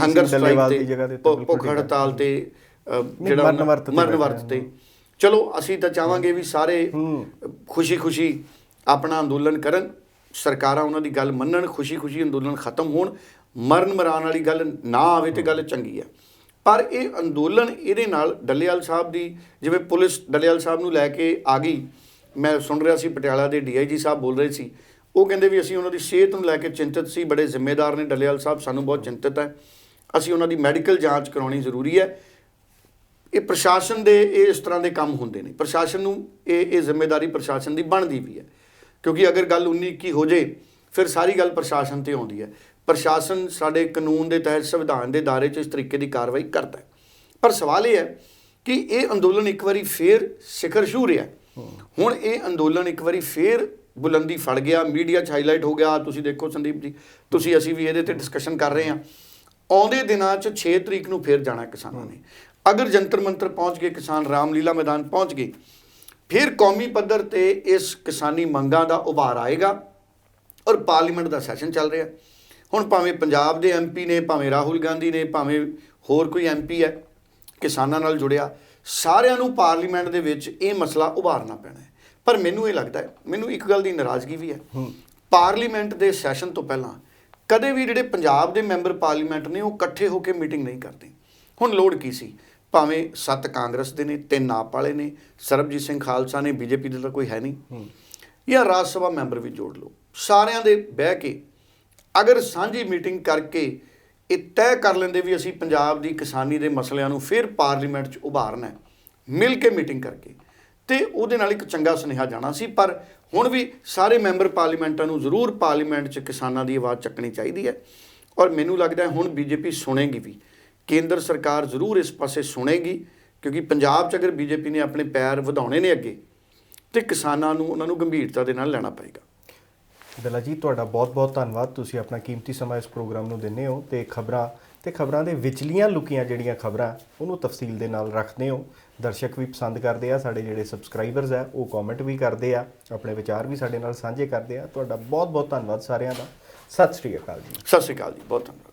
ਹੰਗਰ ਸਟ੍ਰਾਈਕ ਦੀ ਤੇ ਜਗ੍ਹਾ ਬਿਲਕੁਲ ਭੁੱਖ। ਹੜਤਾਲ ਤੇ ਨਹੀਂ, ਮਰਨ ਵਰਤ ਤੇ। ਤੇ ਚਲੋ ਅਸੀਂ ਤਾਂ ਚਾਹਾਂਗੇ ਵੀ ਸਾਰੇ ਖੁਸ਼ੀ-ਖੁਸ਼ੀ ਆਪਣਾ ਅੰਦੋਲਨ ਕਰਨ ਸਰਕਾਰਾਂ ਉਹਨਾਂ ਦੀ ਗੱਲ ਮੰਨਣ ਖੁਸ਼ੀ-ਖੁਸ਼ੀ ਅੰਦੋਲਨ ਖਤਮ ਹੋਣ ਮਰਨ ਮਰਾਨ ਵਾਲੀ ਗੱਲ ਨਾ ਆਵੇ ਤੇ ਗੱਲ ਚੰਗੀ ਹੈ ਪਰ ਇਹ ਅੰਦੋਲਨ ਇਹਦੇ ਨਾਲ ਡੱਲੇਵਾਲ ਸਾਹਿਬ ਦੀ, ਜਿਵੇਂ ਪੁਲਿਸ ਡੱਲੇਵਾਲ ਸਾਹਿਬ ਨੂੰ ਲੈ ਕੇ ਆ ਗਈ, ਮੈਂ ਸੁਣ ਰਿਹਾ ਸੀ ਪਟਿਆਲਾ ਦੇ ਡੀਆਈਜੀ ਸਾਹਿਬ ਬੋਲ ਰਹੇ ਸੀ, ਉਹ ਕਹਿੰਦੇ ਵੀ ਅਸੀਂ ਉਹਨਾਂ ਦੀ ਸਿਹਤ ਨੂੰ ਲੈ ਕੇ ਚਿੰਤਤ ਸੀ, ਬੜੇ ਜ਼ਿੰਮੇਦਾਰ ਨੇ ਡੱਲੇਵਾਲ ਸਾਹਿਬ, ਸਾਨੂੰ ਬਹੁਤ ਚਿੰਤਤ ਹੈ, ਅਸੀਂ ਉਹਨਾਂ ਦੀ ਮੈਡੀਕਲ ਜਾਂਚ ਕਰਾਉਣੀ ਜ਼ਰੂਰੀ ਹੈ। ਇਹ ਪ੍ਰਸ਼ਾਸਨ ਦੇ, ਇਹ ਇਸ ਤਰ੍ਹਾਂ ਦੇ ਕੰਮ ਹੁੰਦੇ ਨੇ, ਪ੍ਰਸ਼ਾਸਨ ਨੂੰ ਇਹ ਇਹ ਜ਼ਿੰਮੇਵਾਰੀ ਪ੍ਰਸ਼ਾਸਨ ਦੀ ਬਣਦੀ ਵੀ ਹੈ, ਕਿਉਂਕਿ ਅਗਰ ਗੱਲ 19 ਕੀ ਹੋ ਜੇ ਫਿਰ ਸਾਰੀ ਗੱਲ ਪ੍ਰਸ਼ਾਸਨ ਤੇ ਆਉਂਦੀ ਹੈ। ਪ੍ਰਸ਼ਾਸਨ ਸਾਡੇ ਕਾਨੂੰਨ ਦੇ ਤਹਿਤ, ਸੰਵਿਧਾਨ ਦੇ ਦਾਇਰੇ 'ਚ ਇਸ ਤਰੀਕੇ ਦੀ ਕਾਰਵਾਈ ਕਰਦਾ ਹੈ। ਪਰ ਸਵਾਲ ਇਹ ਹੈ ਕਿ ਇਹ ਅੰਦੋਲਨ ਇੱਕ ਵਾਰੀ ਫੇਰ ਸਿਖਰ ਛੂ ਰਿਹਾ ਹੁਣ ਇਹ ਅੰਦੋਲਨ ਇੱਕ ਵਾਰੀ ਫੇਰ ਬੁਲੰਦੀ ਫੜ ਗਿਆ, ਮੀਡੀਆ 'ਚ ਹਾਈਲਾਈਟ ਹੋ ਗਿਆ, ਤੁਸੀਂ ਦੇਖੋ ਸੰਦੀਪ ਜੀ, ਤੁਸੀਂ ਅਸੀਂ ਵੀ ਇਹਦੇ ਤੇ ਡਿਸਕਸ਼ਨ ਕਰ ਰਹੇ ਹਾਂ। ਆਉਂਦੇ ਦਿਨਾਂ 'ਚ 6 ਤਰੀਕ ਨੂੰ ਫੇਰ ਜਾਣਾ ਕਿਸਾਨਾਂ ਨੇ। ਅਗਰ ਜੰਤਰ ਮੰਤਰ ਪਹੁੰਚ ਗਏ, ਕਿਸਾਨ ਰਾਮਲੀਲਾ ਮੈਦਾਨ ਪਹੁੰਚ ਗਏ, ਫਿਰ ਕੌਮੀ ਪੱਧਰ ਤੇ ਇਸ ਕਿਸਾਨੀ ਮੰਗਾਂ ਦਾ ਉਭਾਰ ਆਏਗਾ ਔਰ ਪਾਰਲੀਮੈਂਟ ਦਾ ਸੈਸ਼ਨ ਚੱਲ ਰਿਹਾ ਹੁਣ ਭਾਵੇਂ ਪੰਜਾਬ ਦੇ ਐਮਪੀ ਨੇ ਭਾਵੇਂ ਰਾਹੁਲ ਗਾਂਧੀ ਨੇ ਭਾਵੇਂ ਹੋਰ ਕੋਈ ਐਮਪੀ ਹੈ ਕਿਸਾਨਾਂ ਨਾਲ ਜੁੜਿਆ ਸਾਰਿਆਂ ਨੂੰ ਪਾਰਲੀਮੈਂਟ ਦੇ ਵਿੱਚ ਇਹ ਮਸਲਾ ਉਭਾਰਨਾ ਪੈਣਾ ਹੈ। ਪਰ ਮੈਨੂੰ ਇਹ ਲੱਗਦਾ ਹੈ ਮੈਨੂੰ ਇੱਕ ਗੱਲ ਦੀ ਨਾਰਾਜ਼ਗੀ ਵੀ ਹੈ। ਪਾਰਲੀਮੈਂਟ ਦੇ ਸੈਸ਼ਨ ਤੋਂ ਪਹਿਲਾਂ ਕਦੇ ਵੀ ਜਿਹੜੇ ਪੰਜਾਬ ਦੇ ਮੈਂਬਰ ਪਾਰਲੀਮੈਂਟ ਨੇ ਉਹ ਇਕੱਠੇ ਹੋ ਕੇ ਮੀਟਿੰਗ ਨਹੀਂ ਕਰਦੇ। ਹੁਣ ਲੋੜ ਕੀ ਸੀ? ਭਾਵੇਂ ਸੱਤ ਕਾਂਗਰਸ ਦੇ ਨੇ ਤਿੰਨ ਆਪ ਵਾਲੇ ਨੇ ਸਰਬਜੀਤ ਸਿੰਘ ਖਾਲਸਾ ਨੇ ਬੀਜੇਪੀ ਦੇ ਤਾਂ ਕੋਈ ਹੈ ਨਹੀਂ। ਜਾਂ ਰਾਜ ਸਭਾ ਮੈਂਬਰ ਵੀ ਜੋੜ ਲਓ। ਸਾਰਿਆਂ ਦੇ ਬਹਿ ਕੇ ਅਗਰ ਸਾਂਝੀ ਮੀਟਿੰਗ ਕਰਕੇ ਇਹ ਤੈਅ ਕਰ ਲੈਂਦੇ ਵੀ ਅਸੀਂ ਪੰਜਾਬ ਦੀ ਕਿਸਾਨੀ ਦੇ ਮਸਲਿਆਂ ਨੂੰ ਫਿਰ ਪਾਰਲੀਮੈਂਟ 'ਚ ਉਭਾਰਨਾ ਹੈ, ਮਿਲ ਕੇ ਮੀਟਿੰਗ ਕਰਕੇ, ਤੇ ਉਹਦੇ ਨਾਲ ਇੱਕ ਚੰਗਾ ਸੁਨੇਹਾ ਜਾਣਾ ਸੀ, ਪਰ ਹੁਣ ਵੀ ਸਾਰੇ ਮੈਂਬਰ ਪਾਰਲੀਮੈਂਟਾਂ ਨੂੰ ਜ਼ਰੂਰ ਪਾਰਲੀਮੈਂਟ 'ਚ ਕਿਸਾਨਾਂ ਦੀ ਆਵਾਜ਼ ਚੱਕਣੀ ਚਾਹੀਦੀ ਹੈ। ਔਰ ਮੈਨੂੰ ਲੱਗਦਾ ਹੈ ਹੁਣ ਬੀਜੇਪੀ ਸੁਣੇਗੀ ਵੀ, ਕੇਂਦਰ ਸਰਕਾਰ ਜ਼ਰੂਰ ਇਸ ਪਾਸੇ ਸੁਣੇਗੀ, ਕਿਉਂਕਿ ਪੰਜਾਬ 'ਚ ਅਗਰ ਬੀਜੇਪੀ ਨੇ ਆਪਣੇ ਪੈਰ ਵਧਾਉਣੇ ਨੇ ਅੱਗੇ, ਤੇ ਕਿਸਾਨਾਂ ਨੂੰ, ਉਹਨਾਂ ਨੂੰ ਗੰਭੀਰਤਾ ਦੇ ਨਾਲ ਲੈਣਾ ਪਏਗਾ। ਦਲਾ ਜੀ, ਤੁਹਾਡਾ ਬਹੁਤ-ਬਹੁਤ ਧੰਨਵਾਦ। ਤੁਸੀਂ ਆਪਣਾ ਕੀਮਤੀ ਸਮਾਂ ਇਸ ਪ੍ਰੋਗਰਾਮ ਨੂੰ ਦਿੰਦੇ ਹੋ ਤੇ ਖਬਰਾਂ ਤੇ ਖਬਰਾਂ ਦੇ ਵਿਚਲੀਆਂ ਲੁਕੀਆਂ ਜਿਹੜੀਆਂ ਖਬਰਾਂ ਉਹਨੂੰ ਤਫਸੀਲ ਦੇ ਨਾਲ ਰੱਖਦੇ ਹੋ। ਦਰਸ਼ਕ ਵੀ ਪਸੰਦ ਕਰਦੇ ਆ, ਸਾਡੇ ਜਿਹੜੇ ਸਬਸਕ੍ਰਾਈਬਰਸ ਆ, ਉਹ ਕਮੈਂਟ ਵੀ ਕਰਦੇ ਆ, ਆਪਣੇ ਵਿਚਾਰ ਵੀ ਸਾਡੇ ਨਾਲ ਸਾਂਝੇ ਕਰਦੇ ਆ। ਤੁਹਾਡਾ ਬਹੁਤ-ਬਹੁਤ ਧੰਨਵਾਦ ਸਾਰਿਆਂ ਦਾ। ਸਤਿ ਸ਼੍ਰੀ ਅਕਾਲ ਜੀ। ਸਤਿ ਸ਼੍ਰੀ ਅਕਾਲ ਜੀ, ਬਹੁਤ ਧੰਨਵਾਦ।